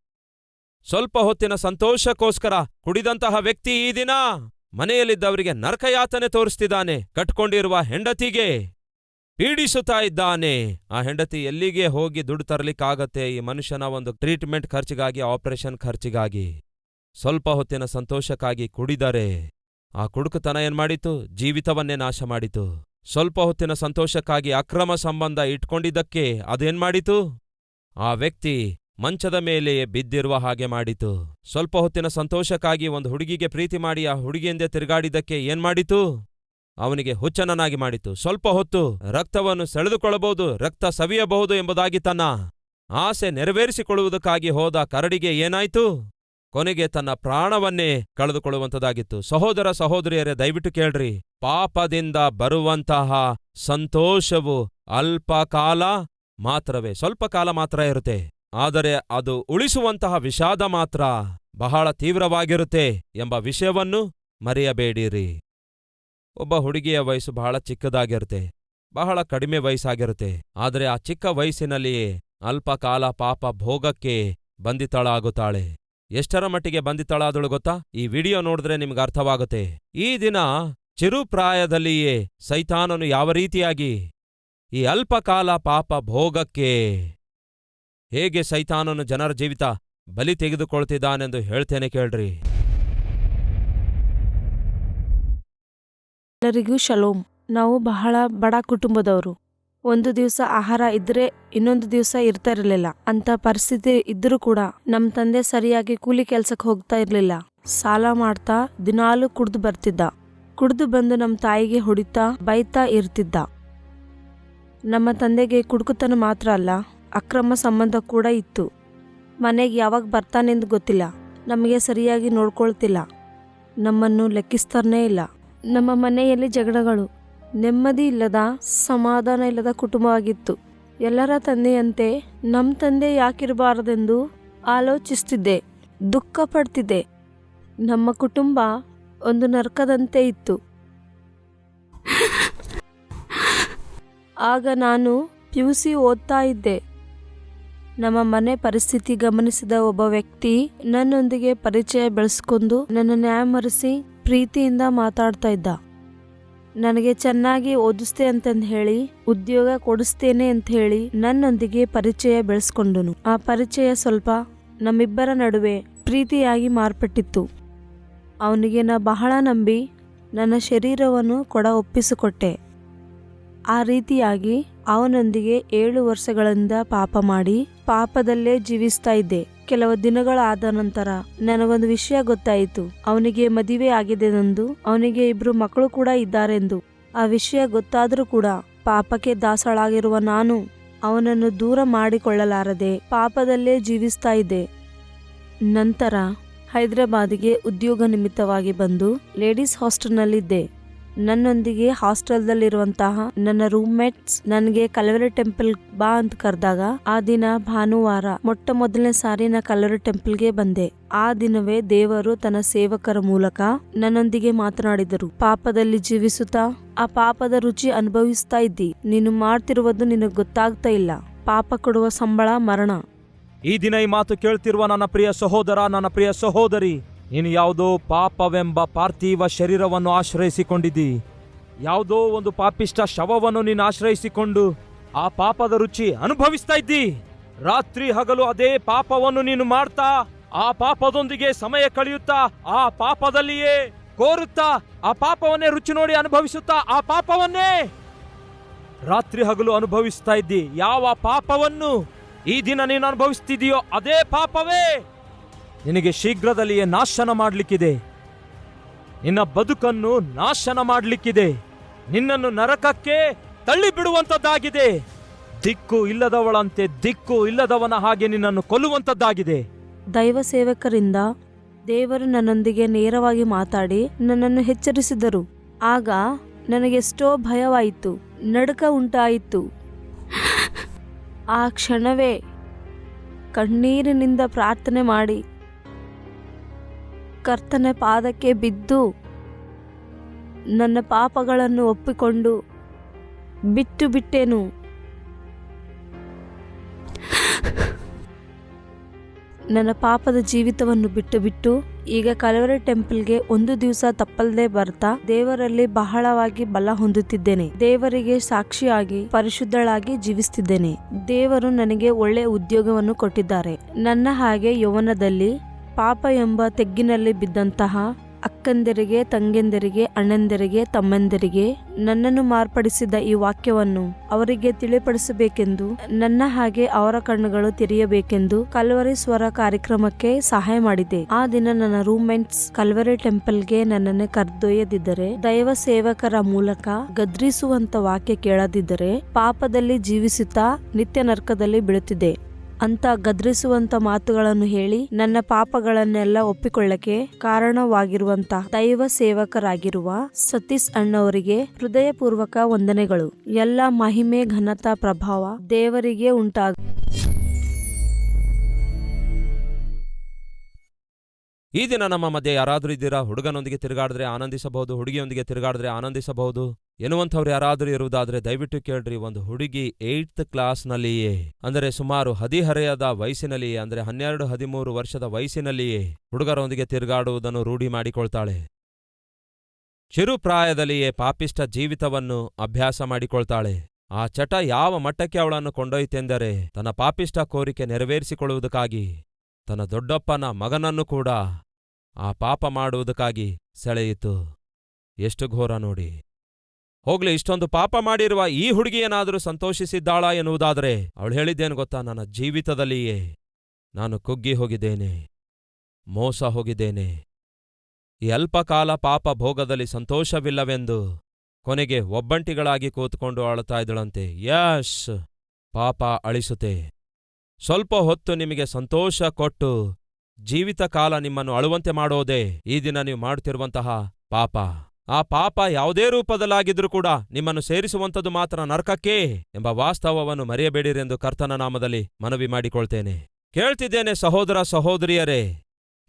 ಸ್ವಲ್ಪ ಹೊತ್ತಿನ ಸಂತೋಷಕ್ಕೋಸ್ಕರ ಕುಡಿದಂತಹ ವ್ಯಕ್ತಿ ಈ ದಿನ ಮನೆಯಲ್ಲಿದ್ದವರಿಗೆ ನರಕಯಾತನೆ ತೋರಿಸ್ತಿದ್ದಾನೆ, ಕಟ್ಕೊಂಡಿರುವ ಹೆಂಡತಿಗೆ ಪೀಡಿಸುತ್ತಾ ಇದ್ದಾನೆ. ಆ ಹೆಂಡತಿ ಎಲ್ಲಿಗೆ ಹೋಗಿ ದುಡ್ಡು ತರಲಿಕ್ಕಾಗತ್ತೆ ಈ ಮನುಷ್ಯನ ಒಂದು ಟ್ರೀಟ್ಮೆಂಟ್ ಖರ್ಚಿಗಾಗಿ, ಆಪರೇಷನ್ ಖರ್ಚಿಗಾಗಿ? ಸ್ವಲ್ಪ ಹೊತ್ತಿನ ಸಂತೋಷಕ್ಕಾಗಿ ಕುಡಿದರೆ ಆ ಕುಡುಕುತನ ಏನ್ಮಾಡಿತು ಜೀವಿತವನ್ನೇ ನಾಶ ಮಾಡಿತು. ಸ್ವಲ್ಪ ಹೊತ್ತಿನ ಸಂತೋಷಕ್ಕಾಗಿ ಅಕ್ರಮ ಸಂಬಂಧ ಇಟ್ಕೊಂಡಿದ್ದಕ್ಕೆ ಅದೇನ್ಮಾಡಿತು ಆ ವ್ಯಕ್ತಿ ಮಂಚದ ಮೇಲೆಯೇ ಬಿದ್ದಿರುವ ಹಾಗೆ ಮಾಡಿತು. ಸ್ವಲ್ಪ ಹೊತ್ತಿನ ಸಂತೋಷಕ್ಕಾಗಿ ಒಂದು ಹುಡುಗಿಗೆ ಪ್ರೀತಿ ಮಾಡಿ ಆ ಹುಡುಗಿಯಿಂದೆ ತಿರುಗಾಡಿದ್ದಕ್ಕೆ ಏನ್ಮಾಡಿತು ಅವನಿಗೆ ಹುಚ್ಚನನಾಗಿ ಮಾಡಿತು. ಸ್ವಲ್ಪ ಹೊತ್ತು ರಕ್ತವನ್ನು ಸೆಳೆದುಕೊಳ್ಳಬಹುದು, ರಕ್ತ ಸವಿಯಬಹುದು ಎಂಬುದಾಗಿ ತನ್ನ ಆಸೆ ನೆರವೇರಿಸಿಕೊಳ್ಳುವುದಕ್ಕಾಗಿ ಹೋದ ಕರಡಿಗೆ ಏನಾಯ್ತು? ಕೊನೆಗೆ ತನ್ನ ಪ್ರಾಣವನ್ನೇ ಕಳೆದುಕೊಳ್ಳುವಂಥದ್ದಾಗಿತ್ತು ಸಹೋದರ ಸಹೋದರಿಯರೇ, ದಯವಿಟ್ಟು ಕೇಳ್ರಿ. ಪಾಪದಿಂದ ಬರುವಂತಹ ಸಂತೋಷವು ಅಲ್ಪ ಕಾಲ ಮಾತ್ರವೇ, ಸ್ವಲ್ಪ ಕಾಲ ಮಾತ್ರ ಇರುತ್ತೆ. ಆದರೆ ಅದು ಉಳಿಸುವಂತಹ ವಿಷಾದ ಮಾತ್ರ ಬಹಳ ತೀವ್ರವಾಗಿರುತ್ತೆ ಎಂಬ ವಿಷಯವನ್ನು ಮರೆಯಬೇಡಿರಿ. ಒಬ್ಬ ಹುಡುಗಿಯ ವಯಸ್ಸು ಬಹಳ ಚಿಕ್ಕದಾಗಿರುತ್ತೆ, ಬಹಳ ಕಡಿಮೆ ವಯಸ್ಸಾಗಿರುತ್ತೆ. ಆದರೆ ಆ ಚಿಕ್ಕ ವಯಸ್ಸಿನಲ್ಲಿಯೇ ಅಲ್ಪ ಕಾಲ ಪಾಪ ಭೋಗಕ್ಕೆ ಬಂದಿತಳಾಗುತ್ತಾಳೆ ಎಷ್ಟರ ಮಟ್ಟಿಗೆ ಬಂದಿತಳಾದಳು ಗೊತ್ತಾ? ಈ ವಿಡಿಯೋ ನೋಡಿದ್ರೆ ನಿಮ್ಗೆ ಅರ್ಥವಾಗುತ್ತೆ. ಈ ದಿನ ಚಿರುಪ್ರಾಯದಲ್ಲಿಯೇ ಸೈತಾನನು ಯಾವ ರೀತಿಯಾಗಿ ಈ ಅಲ್ಪಕಾಲ ಪಾಪ ಭೋಗಕ್ಕೆ ಹೇಗೆ ಸೈತಾನನು ಜನರ ಜೀವಿತ ಬಲಿ ತೆಗೆದುಕೊಳ್ತಿದ್ದಾನೆಂದು ಹೇಳ್ತೇನೆ ಕೇಳ್ರಿ. ಎಲ್ಲರಿಗೂ ಶಲೋಮ್. ನಾವು ಬಹಳ ಬಡ ಕುಟುಂಬದವರು. ಒಂದು ದಿವಸ ಆಹಾರ ಇದ್ರೆ ಇನ್ನೊಂದು ದಿವಸ ಇರ್ತಾ ಇರಲಿಲ್ಲ. ಅಂತ ಪರಿಸ್ಥಿತಿ ಇದ್ರೂ ಕೂಡ ನಮ್ಮ ತಂದೆ ಸರಿಯಾಗಿ ಕೂಲಿ ಕೆಲ್ಸಕ್ಕೆ ಹೋಗ್ತಾ ಇರಲಿಲ್ಲ. ಸಾಲ ಮಾಡ್ತಾ ದಿನಾಲು ಕುಡ್ದು ಬರ್ತಿದ್ದ. ಕುಡ್ದು ಬಂದು ನಮ್ಮ ತಾಯಿಗೆ ಹೊಡಿತಾ ಬೈತಾ ಇರ್ತಿದ್ದ. ನಮ್ಮ ತಂದೆಗೆ ಕುಡುಕುತನ ಮಾತ್ರ ಅಲ್ಲ, ಅಕ್ರಮ ಸಂಬಂಧ ಕೂಡ ಇತ್ತು. ಮನೆಗೆ ಯಾವಾಗ ಬರ್ತಾನೆಂದು ಗೊತ್ತಿಲ್ಲ. ನಮಗೆ ಸರಿಯಾಗಿ ನೋಡ್ಕೊಳ್ತಿಲ್ಲ. ನಮ್ಮನ್ನು ಲೆಕ್ಕಿಸ್ತಾರನೇ ಇಲ್ಲ. ನಮ್ಮ ಮನೆಯಲ್ಲಿ ಜಗಳಗಳು ನೆಮ್ಮದಿ ಇಲ್ಲದ, ಸಮಾಧಾನ ಇಲ್ಲದ ಕುಟುಂಬ ಆಗಿತ್ತು ಎಲ್ಲರ ತಂದೆಯಂತೆ ನಮ್ಮ ತಂದೆ ಯಾಕಿರಬಾರದೆಂದು ಆಲೋಚಿಸ್ತಿದ್ದೆ, ದುಃಖ ಪಡ್ತಿದ್ದೆ. ನಮ್ಮ ಕುಟುಂಬ ಒಂದು ನರಕದಂತೆ ಇತ್ತು. ಆಗ ನಾನು ಪಿ ಯು ಸಿ ಓದ್ತಾ ಇದ್ದೆ. ನಮ್ಮ ಮನೆ ಪರಿಸ್ಥಿತಿ ಗಮನಿಸಿದ ಒಬ್ಬ ವ್ಯಕ್ತಿ ನನ್ನೊಂದಿಗೆ ಪರಿಚಯ ಬೆಳೆಸ್ಕೊಂಡು ನನ್ನ ನ್ಯಾಯಮರಿಸಿ ಪ್ರೀತಿಯಿಂದ ಮಾತಾಡ್ತಾ ಇದ್ದ. ನನಗೆ ಚೆನ್ನಾಗಿ ಓದಿಸ್ತೆ ಅಂತಂದು ಹೇಳಿ, ಉದ್ಯೋಗ ಕೊಡಿಸ್ತೇನೆ ಅಂತ ಹೇಳಿ ನನ್ನೊಂದಿಗೆ ಪರಿಚಯ ಬೆಳೆಸ್ಕೊಂಡನು. ಆ ಪರಿಚಯ ಸ್ವಲ್ಪ ನಮ್ಮಿಬ್ಬರ ನಡುವೆ ಪ್ರೀತಿಯಾಗಿ ಮಾರ್ಪಟ್ಟಿತ್ತು. ಅವನಿಗೆ ನಾ ಬಹಳ ನಂಬಿ ನನ್ನ ಶರೀರವನ್ನು ಕೊಡ ಒಪ್ಪಿಸಿಕೊಟ್ಟೆ. ಆ ರೀತಿಯಾಗಿ ಅವನೊಂದಿಗೆ ಏಳು ವರ್ಷಗಳಿಂದ ಪಾಪ ಮಾಡಿ ಪಾಪದಲ್ಲೇ ಜೀವಿಸ್ತಾ ಇದ್ದೆ. ಕೆಲವು ದಿನಗಳಾದ ನಂತರ ನನಗೊಂದು ವಿಷಯ ಗೊತ್ತಾಯಿತು. ಅವನಿಗೆ ಮದುವೆ ಆಗಿದೆನೆಂದು, ಅವನಿಗೆ ಇಬ್ರು ಮಕ್ಕಳು ಕೂಡ ಇದ್ದಾರೆಂದು. ಆ ವಿಷಯ ಗೊತ್ತಾದರೂ ಕೂಡ ಪಾಪಕ್ಕೆ ದಾಸಳಾಗಿರುವ ನಾನು ಅವನನ್ನು ದೂರ ಮಾಡಿಕೊಳ್ಳಲಾರದೆ ಪಾಪದಲ್ಲೇ ಜೀವಿಸ್ತಾ ಇದ್ದೆ. ನಂತರ ಹೈದರಾಬಾದಿಗೆ ಉದ್ಯೋಗ ನಿಮಿತ್ತವಾಗಿ ಬಂದು ಲೇಡೀಸ್ ಹಾಸ್ಟೆಲ್ನಲ್ಲಿದ್ದೆ. ನನ್ನೊಂದಿಗೆ ಹಾಸ್ಟೆಲ್ದಲ್ಲಿರುವಂತಹ ನನ್ನ ರೂಮ್ಮೇಟ್ಸ್ ನನಗೆ ಕಲವರಿ ಟೆಂಪಲ್ ಬಾ ಅಂತ ಕರೆದಾಗ, ಆ ದಿನ ಭಾನುವಾರ ಮೊಟ್ಟ ಮೊದಲನೇ ಸಾರಿ ನಾ ಕಲವರಿ ಟೆಂಪಲ್ಗೆ ಬಂದೆ. ಆ ದಿನವೇ ದೇವರು ತನ್ನ ಸೇವಕರ ಮೂಲಕ ನನ್ನೊಂದಿಗೆ ಮಾತನಾಡಿದರು. ಪಾಪದಲ್ಲಿ ಜೀವಿಸುತ್ತಾ, ಆ ಪಾಪದ ರುಚಿ ಅನುಭವಿಸ್ತಾ ಇದ್ದಿ. ನೀನು ಮಾಡ್ತಿರುವುದು ನಿನಗೆ ಗೊತ್ತಾಗ್ತಾ ಇಲ್ಲ. ಪಾಪ ಕೊಡುವ ಸಂಬಳ ಮರಣ. ಈ ದಿನ ಈ ಮಾತು ಕೇಳ್ತಿರುವ ನನ್ನ ಪ್ರಿಯ ಸಹೋದರ, ನನ್ನ ಪ್ರಿಯ ಸಹೋದರಿ ನೀನು ಯಾವುದೋ ಪಾಪವೆಂಬ ಪಾರ್ಥಿವ ಶರೀರವನ್ನು ಆಶ್ರಯಿಸಿಕೊಂಡಿದ್ದಿ. ಯಾವುದೋ ಒಂದು ಪಾಪಿಷ್ಟ ಶವವನ್ನು ನೀನು ಆಶ್ರಯಿಸಿಕೊಂಡು ಆ ಪಾಪದ ರುಚಿ ಅನುಭವಿಸ್ತಾ ಇದ್ದಿ. ರಾತ್ರಿ ಹಗಲು ಅದೇ ಪಾಪವನ್ನು ನೀನು ಮಾಡ್ತಾ, ಆ ಪಾಪದೊಂದಿಗೆ ಸಮಯ ಕಳೆಯುತ್ತಾ, ಆ ಪಾಪದಲ್ಲಿಯೇ ಕೋರುತ್ತಾ, ಆ ಪಾಪವನ್ನೇ ರುಚಿ ನೋಡಿ ಅನುಭವಿಸುತ್ತಾ, ಆ ಪಾಪವನ್ನೇ ರಾತ್ರಿ ಹಗಲು ಅನುಭವಿಸ್ತಾ ಇದ್ದಿ. ಯಾವ ಪಾಪವನ್ನು ಈ ದಿನ ನೀನು ಅನುಭವಿಸ್ತಿದೆಯೋ ಅದೇ ಪಾಪವೇ. ನಿನಗೆ ಶೀಘ್ರದಲ್ಲಿಯೇ ನಾಶನ ಮಾಡಲಿಕ್ಕಿದೆ. ನಿನ್ನ ಬದುಕನ್ನು ನಾಶನ ಮಾಡಲಿಕ್ಕಿದೆ. ನಿನ್ನನ್ನು ನರಕಕ್ಕೆ ತಳ್ಳಿ ಬಿಡುವಂಥದ್ದಾಗಿದೆ ದಿಕ್ಕು ಇಲ್ಲದವಳಂತೆ ದಿಕ್ಕು ಇಲ್ಲದವನ ಹಾಗೆ ನಿನ್ನನ್ನು ಕೊಲ್ಲುವಂಥದ್ದಾಗಿದೆ. ದೈವ ಸೇವಕರಿಂದ ದೇವರು ನನ್ನೊಂದಿಗೆ ನೇರವಾಗಿ ಮಾತಾಡಿ ನನ್ನನ್ನು ಎಚ್ಚರಿಸಿದರು. ಆಗ ನನಗೆಷ್ಟೋ ಭಯವಾಯಿತು, ನಡುಕ ಉಂಟಾಯಿತು. ಆ ಕ್ಷಣವೇ ಕಣ್ಣೀರಿನಿಂದ ಪ್ರಾರ್ಥನೆ ಮಾಡಿ ಕರ್ತನ ಪಾದಕ್ಕೆ ಬಿದ್ದು ನನ್ನ ಪಾಪಗಳನ್ನು ಒಪ್ಪಿಕೊಂಡು ಬಿಟ್ಟು ಬಿಟ್ಟೆನು. ನನ್ನ ಪಾಪದ ಜೀವಿತವನ್ನು ಬಿಟ್ಟು ಬಿಟ್ಟು ಈಗ ಕಲವರಿ ಟೆಂಪಲ್ಗೆ ಒಂದು ದಿವಸ ತಪ್ಪಲ್ದೆ ಬರ್ತಾ ದೇವರಲ್ಲಿ ಬಹಳವಾಗಿ ಬಲ ಹೊಂದುತ್ತಿದ್ದೇನೆ. ದೇವರಿಗೆ ಸಾಕ್ಷಿಯಾಗಿ, ಪರಿಶುದ್ಧಳಾಗಿ ಜೀವಿಸುತ್ತಿದ್ದೇನೆ. ದೇವರು ನನಗೆ ಒಳ್ಳೆಯ ಉದ್ಯೋಗವನ್ನು ಕೊಟ್ಟಿದ್ದಾರೆ. ನನ್ನ ಹಾಗೆ ಯೌವನದಲ್ಲಿ ಪಾಪ ಎಂಬ ತೆಗ್ಗಿನಲ್ಲಿ ಬಿದ್ದಂತಹ ಅಕ್ಕಂದಿರಿಗೆ, ತಂಗೆಂದಿರಿಗೆ, ಅಣ್ಣಂದಿರಿಗೆ, ತಮ್ಮಂದಿರಿಗೆ ನನ್ನನ್ನು ಮಾರ್ಪಡಿಸಿದ ಈ ವಾಕ್ಯವನ್ನು ಅವರಿಗೆ ತಿಳಿಪಡಿಸಬೇಕೆಂದು, ನನ್ನ ಹಾಗೆ ಅವರ ಕಣ್ಣುಗಳು ತೆರೆಯಬೇಕೆಂದು ಕಲ್ವರಿ ಸ್ವರ ಕಾರ್ಯಕ್ರಮಕ್ಕೆ ಸಹಾಯ ಮಾಡಿದೆ. ಆ ದಿನ ನನ್ನ ರೂಮ್ಮೆಂಟ್ಸ್ ಕಲ್ವರಿ ಟೆಂಪಲ್ಗೆ ನನ್ನನ್ನು ಕರೆದೊಯ್ಯದಿದ್ದರೆ, ದೈವ ಸೇವಕರ ಮೂಲಕ ಗದ್ರಿಸುವಂತ ವಾಕ್ಯ ಕೇಳದಿದ್ದರೆ, ಪಾಪದಲ್ಲಿ ಜೀವಿಸುತ್ತಾ ನಿತ್ಯ ನರ್ಕದಲ್ಲಿ ಬೀಳುತ್ತಿದೆ ಅಂತ ಗದ್ರಿಸುವಂತ ಮಾತುಗಳನ್ನು ಹೇಳಿ ನನ್ನ ಪಾಪಗಳನ್ನೆಲ್ಲ ಒಪ್ಪಿಕೊಳ್ಳಕ್ಕೆ ಕಾರಣವಾಗಿರುವಂತ ದೈವ ಸೇವಕರಾಗಿರುವ ಸತೀಶ್ ಅಣ್ಣವರಿಗೆ ಹೃದಯಪೂರ್ವಕ ವಂದನೆಗಳು. ಎಲ್ಲ ಮಹಿಮೆ ಘನತಾ ಪ್ರಭಾವ ದೇವರಿಗೆ ಉಂಟಾಗ ಈ ದಿನ ನಮ್ಮ ಮಧ್ಯೆ ಯಾರಾದರೂ ಇದ್ದೀರಾ? ಹುಡುಗನೊಂದಿಗೆ ತಿರುಗಾಡಿದ್ರೆ ಆನಂದಿಸಬಹುದು, ಹುಡುಗಿಯೊಂದಿಗೆ ತಿರುಗಾಡಿದ್ರೆ ಆನಂದಿಸಬಹುದು. ಎನ್ನುವಂಥವ್ರು ಯಾರಾದರೂ ಇರುವುದಾದ್ರೆ ದಯವಿಟ್ಟು ಕೇಳ್ರಿ, ಒಂದು ಹುಡುಗಿ ಏಯ್ತ್ ಕ್ಲಾಸ್ನಲ್ಲಿಯೇ. ಅಂದರೆ ಸುಮಾರು ಹದಿಹರೆಯದ ವಯಸ್ಸಿನಲ್ಲಿಯೇ, ಅಂದರೆ ಹನ್ನೆರಡು, ಹದಿಮೂರು ವರ್ಷದ ವಯಸ್ಸಿನಲ್ಲಿಯೇ ಹುಡುಗರೊಂದಿಗೆ ತಿರುಗಾಡುವುದನ್ನು ರೂಢಿ ಮಾಡಿಕೊಳ್ತಾಳೆ. ಚಿರುಪ್ರಾಯದಲ್ಲಿಯೇ ಪಾಪಿಷ್ಟ ಜೀವಿತವನ್ನು ಅಭ್ಯಾಸ ಮಾಡಿಕೊಳ್ತಾಳೆ. ಆ ಚಟ ಯಾವ ಮಟ್ಟಕ್ಕೆ ಅವಳನ್ನು ಕೊಂಡೊಯ್ತೆಂದರೆ, ತನ್ನ ಪಾಪಿಷ್ಟ ಕೋರಿಕೆ ನೆರವೇರಿಸಿಕೊಳ್ಳುವುದಕ್ಕಾಗಿ. ತನ್ನ ದೊಡ್ಡಪ್ಪನ ಮಗನನ್ನು ಕೂಡ ಆ ಪಾಪ ಮಾಡುವುದಕ್ಕಾಗಿ ಸೆಳೆಯಿತು. ಎಷ್ಟು ಘೋರ ನೋಡಿ. ಹೋಗ್ಲಿ, ಇಷ್ಟೊಂದು ಪಾಪ ಮಾಡಿರುವ ಈ ಹುಡುಗಿಯೇನಾದರೂ ಸಂತೋಷಿಸಿದ್ದಾಳ ಎನ್ನುವುದಾದರೆ ಅವಳು ಹೇಳಿದ್ದೇನು ಗೊತ್ತಾ? ನನ್ನ ಜೀವಿತದಲ್ಲಿಯೇ ನಾನು ಕುಗ್ಗಿ ಹೋಗಿದ್ದೇನೆ, ಮೋಸ ಹೋಗಿದ್ದೇನೆ. ಈ ಅಲ್ಪಕಾಲ ಪಾಪ ಭೋಗದಲ್ಲಿ ಸಂತೋಷವಿಲ್ಲವೆಂದು ಕೊನೆಗೆ ಒಬ್ಬಂಟಿಗಳಾಗಿ ಕೂತ್ಕೊಂಡು ಆಳುತ್ತಾ ಇದ್ದಳಂತೆ. ಯಶ್, ಪಾಪ ಅಳಿಸುತ್ತೆ. ಸ್ವಲ್ಪ ಹೊತ್ತು ನಿಮಗೆ ಸಂತೋಷ ಕೊಟ್ಟು ಜೀವಿತ ಕಾಲ ನಿಮ್ಮನ್ನು ಅಳುವಂತೆ ಮಾಡೋದೇ ಈ ದಿನ ನೀವು ಮಾಡುತ್ತಿರುವಂತಹ ಪಾಪ. ಆ ಪಾಪ ಯಾವುದೇ ರೂಪದಲ್ಲಾಗಿದ್ರೂ ಕೂಡ ನಿಮ್ಮನ್ನು ಸೇರಿಸುವಂಥದ್ದು ಮಾತ್ರ ನರಕಕ್ಕೇ ಎಂಬ ವಾಸ್ತವವನ್ನು ಮರೆಯಬೇಡಿರೆಂದು ಕರ್ತನ ನಾಮದಲ್ಲಿ ಮನವಿ ಮಾಡಿಕೊಳ್ತೇನೆ. ಕೇಳ್ತಿದ್ದೇನೆ ಸಹೋದರ ಸಹೋದರಿಯರೇ,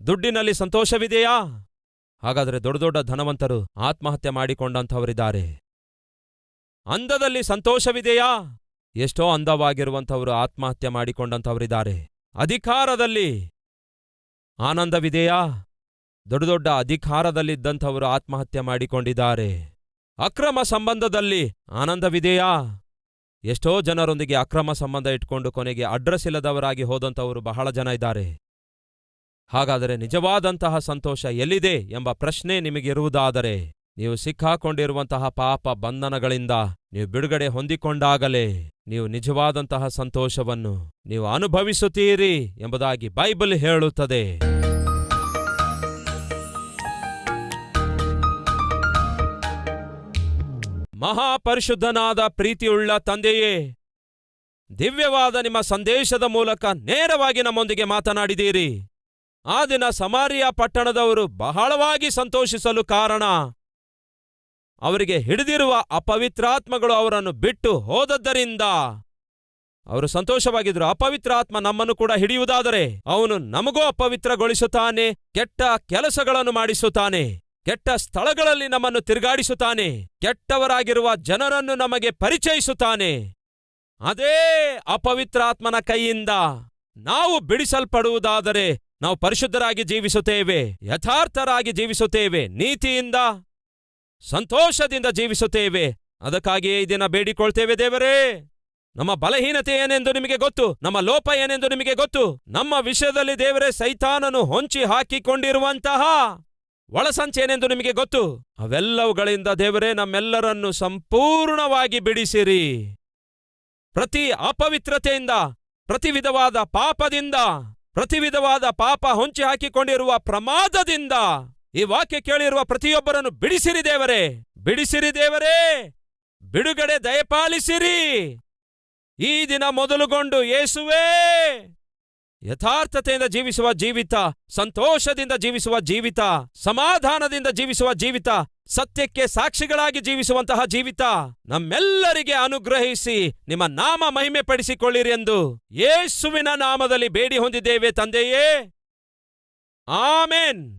ದುಡ್ಡಿನಲ್ಲಿ ಸಂತೋಷವಿದೆಯಾ? ಹಾಗಾದರೆ ದೊಡ್ಡ ದೊಡ್ಡ ಧನವಂತರು ಆತ್ಮಹತ್ಯೆ ಮಾಡಿಕೊಂಡಂಥವರಿದ್ದಾರೆ. ಅಂದದಲ್ಲಿ ಸಂತೋಷವಿದೆಯಾ? ಎಷ್ಟೋ ಅಂದವಾಗಿರುವಂಥವರು ಆತ್ಮಹತ್ಯೆ ಮಾಡಿಕೊಂಡಂಥವರಿದ್ದಾರೆ. ಅಧಿಕಾರದಲ್ಲಿ! ಆನಂದವಿದೆಯಾ? ದೊಡ್ಡ ದೊಡ್ಡ ಅಧಿಕಾರದಲ್ಲಿದ್ದಂಥವರು ಆತ್ಮಹತ್ಯೆ ಮಾಡಿಕೊಂಡಿದ್ದಾರೆ. ಅಕ್ರಮ ಸಂಬಂಧದಲ್ಲಿ ಆನಂದವಿದೆಯಾ? ಎಷ್ಟೋ ಜನರೊಂದಿಗೆ ಅಕ್ರಮ ಸಂಬಂಧ ಇಟ್ಕೊಂಡು ಕೊನೆಗೆ ಅಡ್ರೆಸ್ ಇಲ್ಲದವರಾಗಿ ಹೋದಂಥವರು ಬಹಳ ಜನ ಇದ್ದಾರೆ. ಹಾಗಾದರೆ ನಿಜವಾದಂತಹ ಸಂತೋಷ ಎಲ್ಲಿದೆ ಎಂಬ ಪ್ರಶ್ನೆ ನಿಮಗಿರುವುದಾದರೆ ನೀವು ಸಿಕ್ಕಾಕೊಂಡಿರುವಂತಹ ಪಾಪ ಬಂಧನಗಳಿಂದ ನೀವು ಬಿಡುಗಡೆ ಹೊಂದಿಕೊಂಡಾಗಲೇ ನೀವು ನಿಜವಾದಂತಹ ಸಂತೋಷವನ್ನು ನೀವು ಅನುಭವಿಸುತ್ತೀರಿ ಎಂಬುದಾಗಿ ಬೈಬಲ್ ಹೇಳುತ್ತದೆ. ಮಹಾಪರಿಶುದ್ಧನಾದ ಪ್ರೀತಿಯುಳ್ಳ ತಂದೆಯೇ, ದಿವ್ಯವಾದ ನಿಮ್ಮ ಸಂದೇಶದ ಮೂಲಕ ನೇರವಾಗಿ ನಮ್ಮೊಂದಿಗೆ ಮಾತನಾಡಿದ್ದೀರಿ. ಆ ದಿನ ಸಮಾರಿಯ ಪಟ್ಟಣದವರು ಬಹಳವಾಗಿ ಸಂತೋಷಿಸಲು ಕಾರಣ. ಅವರಿಗೆ ಹಿಡಿದಿರುವ ಅಪವಿತ್ರಾತ್ಮಗಳು ಅವರನ್ನು ಬಿಟ್ಟು ಹೋದದ್ದರಿಂದ ಅವರು ಸಂತೋಷವಾಗಿದ್ರು ಅಪವಿತ್ರಾತ್ಮ ನಮ್ಮನ್ನು ಕೂಡ ಹಿಡಿಯುವುದಾದರೆ ಅವನು ನಮಗೂ ಅಪವಿತ್ರಗೊಳಿಸುತ್ತಾನೆ, ಕೆಟ್ಟ ಕೆಲಸಗಳನ್ನು ಮಾಡಿಸುತ್ತಾನೆ, ಕೆಟ್ಟ ಸ್ಥಳಗಳಲ್ಲಿ ನಮ್ಮನ್ನು ತಿರುಗಾಡಿಸುತ್ತಾನೆ, ಕೆಟ್ಟವರಾಗಿರುವ ಜನರನ್ನು ನಮಗೆ ಪರಿಚಯಿಸುತ್ತಾನೆ. ಅದೇ ಅಪವಿತ್ರಾತ್ಮನ ಕೈಯಿಂದ ನಾವು ಬಿಡಿಸಲ್ಪಡುವುದಾದರೆ ನಾವು ಪರಿಶುದ್ಧರಾಗಿ ಜೀವಿಸುತ್ತೇವೆ, ಯಥಾರ್ಥರಾಗಿ ಜೀವಿಸುತ್ತೇವೆ, ನೀತಿಯಿಂದ ಸಂತೋಷದಿಂದ ಜೀವಿಸುತ್ತೇವೆ. ಅದಕ್ಕಾಗಿಯೇ ಇದನ್ನ ದಿನ ಬೇಡಿಕೊಳ್ತೇವೆ ದೇವರೇ. ನಮ್ಮ ಬಲಹೀನತೆ ಏನೆಂದು ನಿಮಗೆ ಗೊತ್ತು? ನಮ್ಮ ಲೋಪ ಏನೆಂದು ನಿಮಗೆ ಗೊತ್ತು? ನಮ್ಮ ವಿಷಯದಲ್ಲಿ ದೇವರೇ ಸೈತಾನನು ಹೊಂಚಿ ಹಾಕಿಕೊಂಡಿರುವಂತಹ ಒಳಸಂಚೇನೆಂದು ನಿಮಗೆ ಗೊತ್ತು? ಅವೆಲ್ಲವುಗಳಿಂದ ದೇವರೇ ನಮ್ಮೆಲ್ಲರನ್ನು ಸಂಪೂರ್ಣವಾಗಿ ಬಿಡಿಸಿರಿ. ಪ್ರತಿ ಅಪವಿತ್ರತೆಯಿಂದ, ಪ್ರತಿ ವಿಧವಾದ ಪಾಪದಿಂದ, ಪ್ರತಿ ವಿಧವಾದ ಪಾಪ ಹೊಂಚಿ ಹಾಕಿಕೊಂಡಿರುವ ಪ್ರಮಾದದಿಂದ ಈ ವಾಕ್ಯ ಕೇಳಿರುವ ಪ್ರತಿಯೊಬ್ಬರನ್ನು ಬಿಡಿಸಿರಿ ದೇವರೇ ಬಿಡಿಸಿರಿ ದೇವರೇ, ಬಿಡುಗಡೆ ದಯಪಾಲಿಸಿರಿ. ಈ ದಿನ ಮೊದಲುಗೊಂಡು ಯೇಸುವೇ, ಯಥಾರ್ಥತೆಯಿಂದ ಜೀವಿಸುವ ಜೀವಿತ, ಸಂತೋಷದಿಂದ ಜೀವಿಸುವ ಜೀವಿತ, ಸಮಾಧಾನದಿಂದ ಜೀವಿಸುವ ಜೀವಿತ, ಸತ್ಯಕ್ಕೆ ಸಾಕ್ಷಿಗಳಾಗಿ ಜೀವಿಸುವಂತಹ ಜೀವಿತ, ನಮ್ಮೆಲ್ಲರಿಗೆ ಅನುಗ್ರಹಿಸಿ ನಿಮ್ಮ ನಾಮ ಮಹಿಮೆ ಪಡಿಸಿಕೊಳ್ಳಿರಿ ಎಂದು ಯೇಸುವಿನ ನಾಮದಲ್ಲಿ ಬೇಡಿ ಹೊಂದಿದ್ದೇವೆ ತಂದೆಯೇ. ಆಮೇನ್.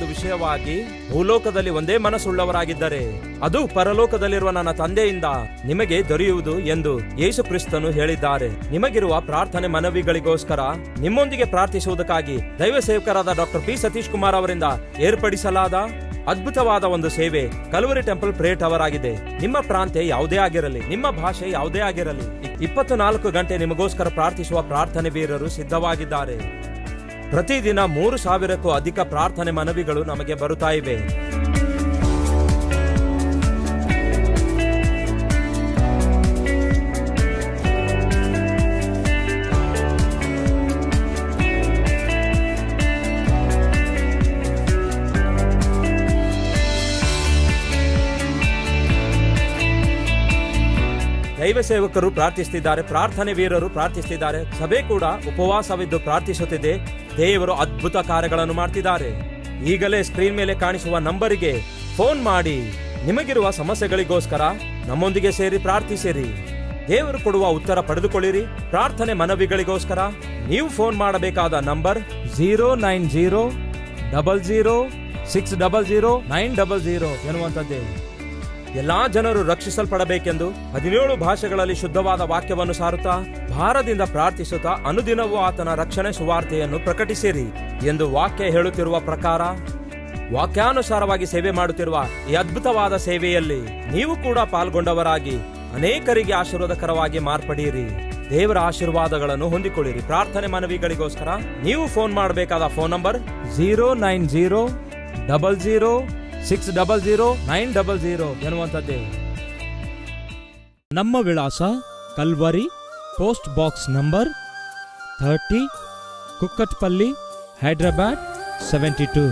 ಒಂದು ವಿಷಯವಾಗಿ ಭೂಲೋಕದಲ್ಲಿ ಒಂದೇ ಮನಸ್ಸುಳ್ಳವರಾಗಿದ್ದರೆ ಅದು ಪರಲೋಕದಲ್ಲಿರುವ ನನ್ನ ತಂದೆಯಿಂದ ನಿಮಗೆ ದೊರೆಯುವುದು ಎಂದು ಯೇಸು ಕ್ರಿಸ್ತನು ಹೇಳಿದ್ದಾರೆ. ನಿಮಗಿರುವ ಪ್ರಾರ್ಥನೆ ಮನವಿಗಳಿಗೋಸ್ಕರ ನಿಮ್ಮೊಂದಿಗೆ ಪ್ರಾರ್ಥಿಸುವುದಕ್ಕಾಗಿ ದೈವ ಸೇವಕರಾದ ಡಾಕ್ಟರ್ ಪಿ ಸತೀಶ್ ಕುಮಾರ್ ಅವರಿಂದ ಏರ್ಪಡಿಸಲಾದ ಅದ್ಭುತವಾದ ಒಂದು ಸೇವೆ ಕಲವರಿ ಟೆಂಪಲ್ ಪ್ರೇಟ್ ಟವರ್ ಆಗಿದೆ ನಿಮ್ಮ ಪ್ರಾಂತ್ಯ ಯಾವುದೇ ಆಗಿರಲಿ, ನಿಮ್ಮ ಭಾಷೆ ಯಾವುದೇ ಆಗಿರಲಿ ಇಪ್ಪತ್ತು ನಾಲ್ಕು ಗಂಟೆ ನಿಮಗೋಸ್ಕರ ಪ್ರಾರ್ಥಿಸುವ ಪ್ರಾರ್ಥನೆ ವೀರರು ಸಿದ್ಧವಾಗಿದ್ದಾರೆ. ಪ್ರತಿದಿನ ಮೂರು ಸಾವಿರಕ್ಕೂ ಅಧಿಕ ಪ್ರಾರ್ಥನೆ ಮನವಿಗಳು ನಮಗೆ ಬರುತ್ತಾ ಇವೆ. ದೈವ ಸೇವಕರು ಪ್ರಾರ್ಥಿಸುತ್ತಿದ್ದಾರೆ, ಪ್ರಾರ್ಥನೆ ವೀರರು ಪ್ರಾರ್ಥಿಸುತ್ತಿದ್ದಾರೆ, ಸಭೆ ಕೂಡ ಉಪವಾಸವಿದ್ದು ಪ್ರಾರ್ಥಿಸುತ್ತಿದೆ. ದೇವರು ಅದ್ಭುತ ಕಾರ್ಯಗಳನ್ನು ಮಾಡ್ತಿದ್ದಾರೆ. ಈಗಲೇ ಸ್ಕ್ರೀನ್ ಮೇಲೆ ಕಾಣಿಸುವ ನಂಬರಿಗೆ ಫೋನ್ ಮಾಡಿ. ನಿಮಗಿರುವ ಸಮಸ್ಯೆಗಳಿಗೋಸ್ಕರ ನಮ್ಮೊಂದಿಗೆ ಸೇರಿ ಪ್ರಾರ್ಥಿಸಿರಿ. ದೇವರು ಕೊಡುವ ಉತ್ತರ ಪಡೆದುಕೊಳ್ಳಿರಿ. ಪ್ರಾರ್ಥನೆ ಮನವಿಗಳಿಗೋಸ್ಕರ ನೀವು ಫೋನ್ ಮಾಡಬೇಕಾದ number zero nine zero double zero six double zero nine double zero ಎನ್ನುವಂಥದ್ದೇ. ಎಲ್ಲಾ ಜನರು ರಕ್ಷಿಸಲ್ಪಡಬೇಕೆಂದು ಹದಿನೇಳು ಭಾಷೆಗಳಲ್ಲಿ ಶುದ್ಧವಾದ ವಾಕ್ಯವನ್ನು ಸಾರುತ್ತಾ ಭಾರದಿಂದ ಪ್ರಾರ್ಥಿಸುತ್ತಾ ಅನುದಿನವೂ ಆತನ ರಕ್ಷಣೆ ಸುವಾರ್ತೆಯನ್ನು ಪ್ರಕಟಿಸಿರಿ ಎಂದು ವಾಕ್ಯ ಹೇಳುತ್ತಿರುವ ಪ್ರಕಾರ ವಾಕ್ಯಾನುಸಾರವಾಗಿ ಸೇವೆ ಮಾಡುತ್ತಿರುವ ಈ ಅದ್ಭುತವಾದ ಸೇವೆಯಲ್ಲಿ ನೀವು ಕೂಡ ಪಾಲ್ಗೊಂಡವರಾಗಿ ಅನೇಕರಿಗೆ ಆಶೀರ್ವಾದಕರವಾಗಿ ಮಾರ್ಪಡಿರಿ. ದೇವರ ಆಶೀರ್ವಾದಗಳನ್ನು ಹೊಂದಿಕೊಳ್ಳಿರಿ. ಪ್ರಾರ್ಥನೆ ಮನವಿಗಳಿಗೋಸ್ಕರ ನೀವು ಫೋನ್ ಮಾಡಬೇಕಾದ phone number zero nine zero double zero six double zero nine double zero ಎನ್ನುವಂಥದ್ದೇ. ನಮ್ಮ ವಿಳಾಸ Calvary, post box number thirty, Kukatpally, Hyderabad, seventy two.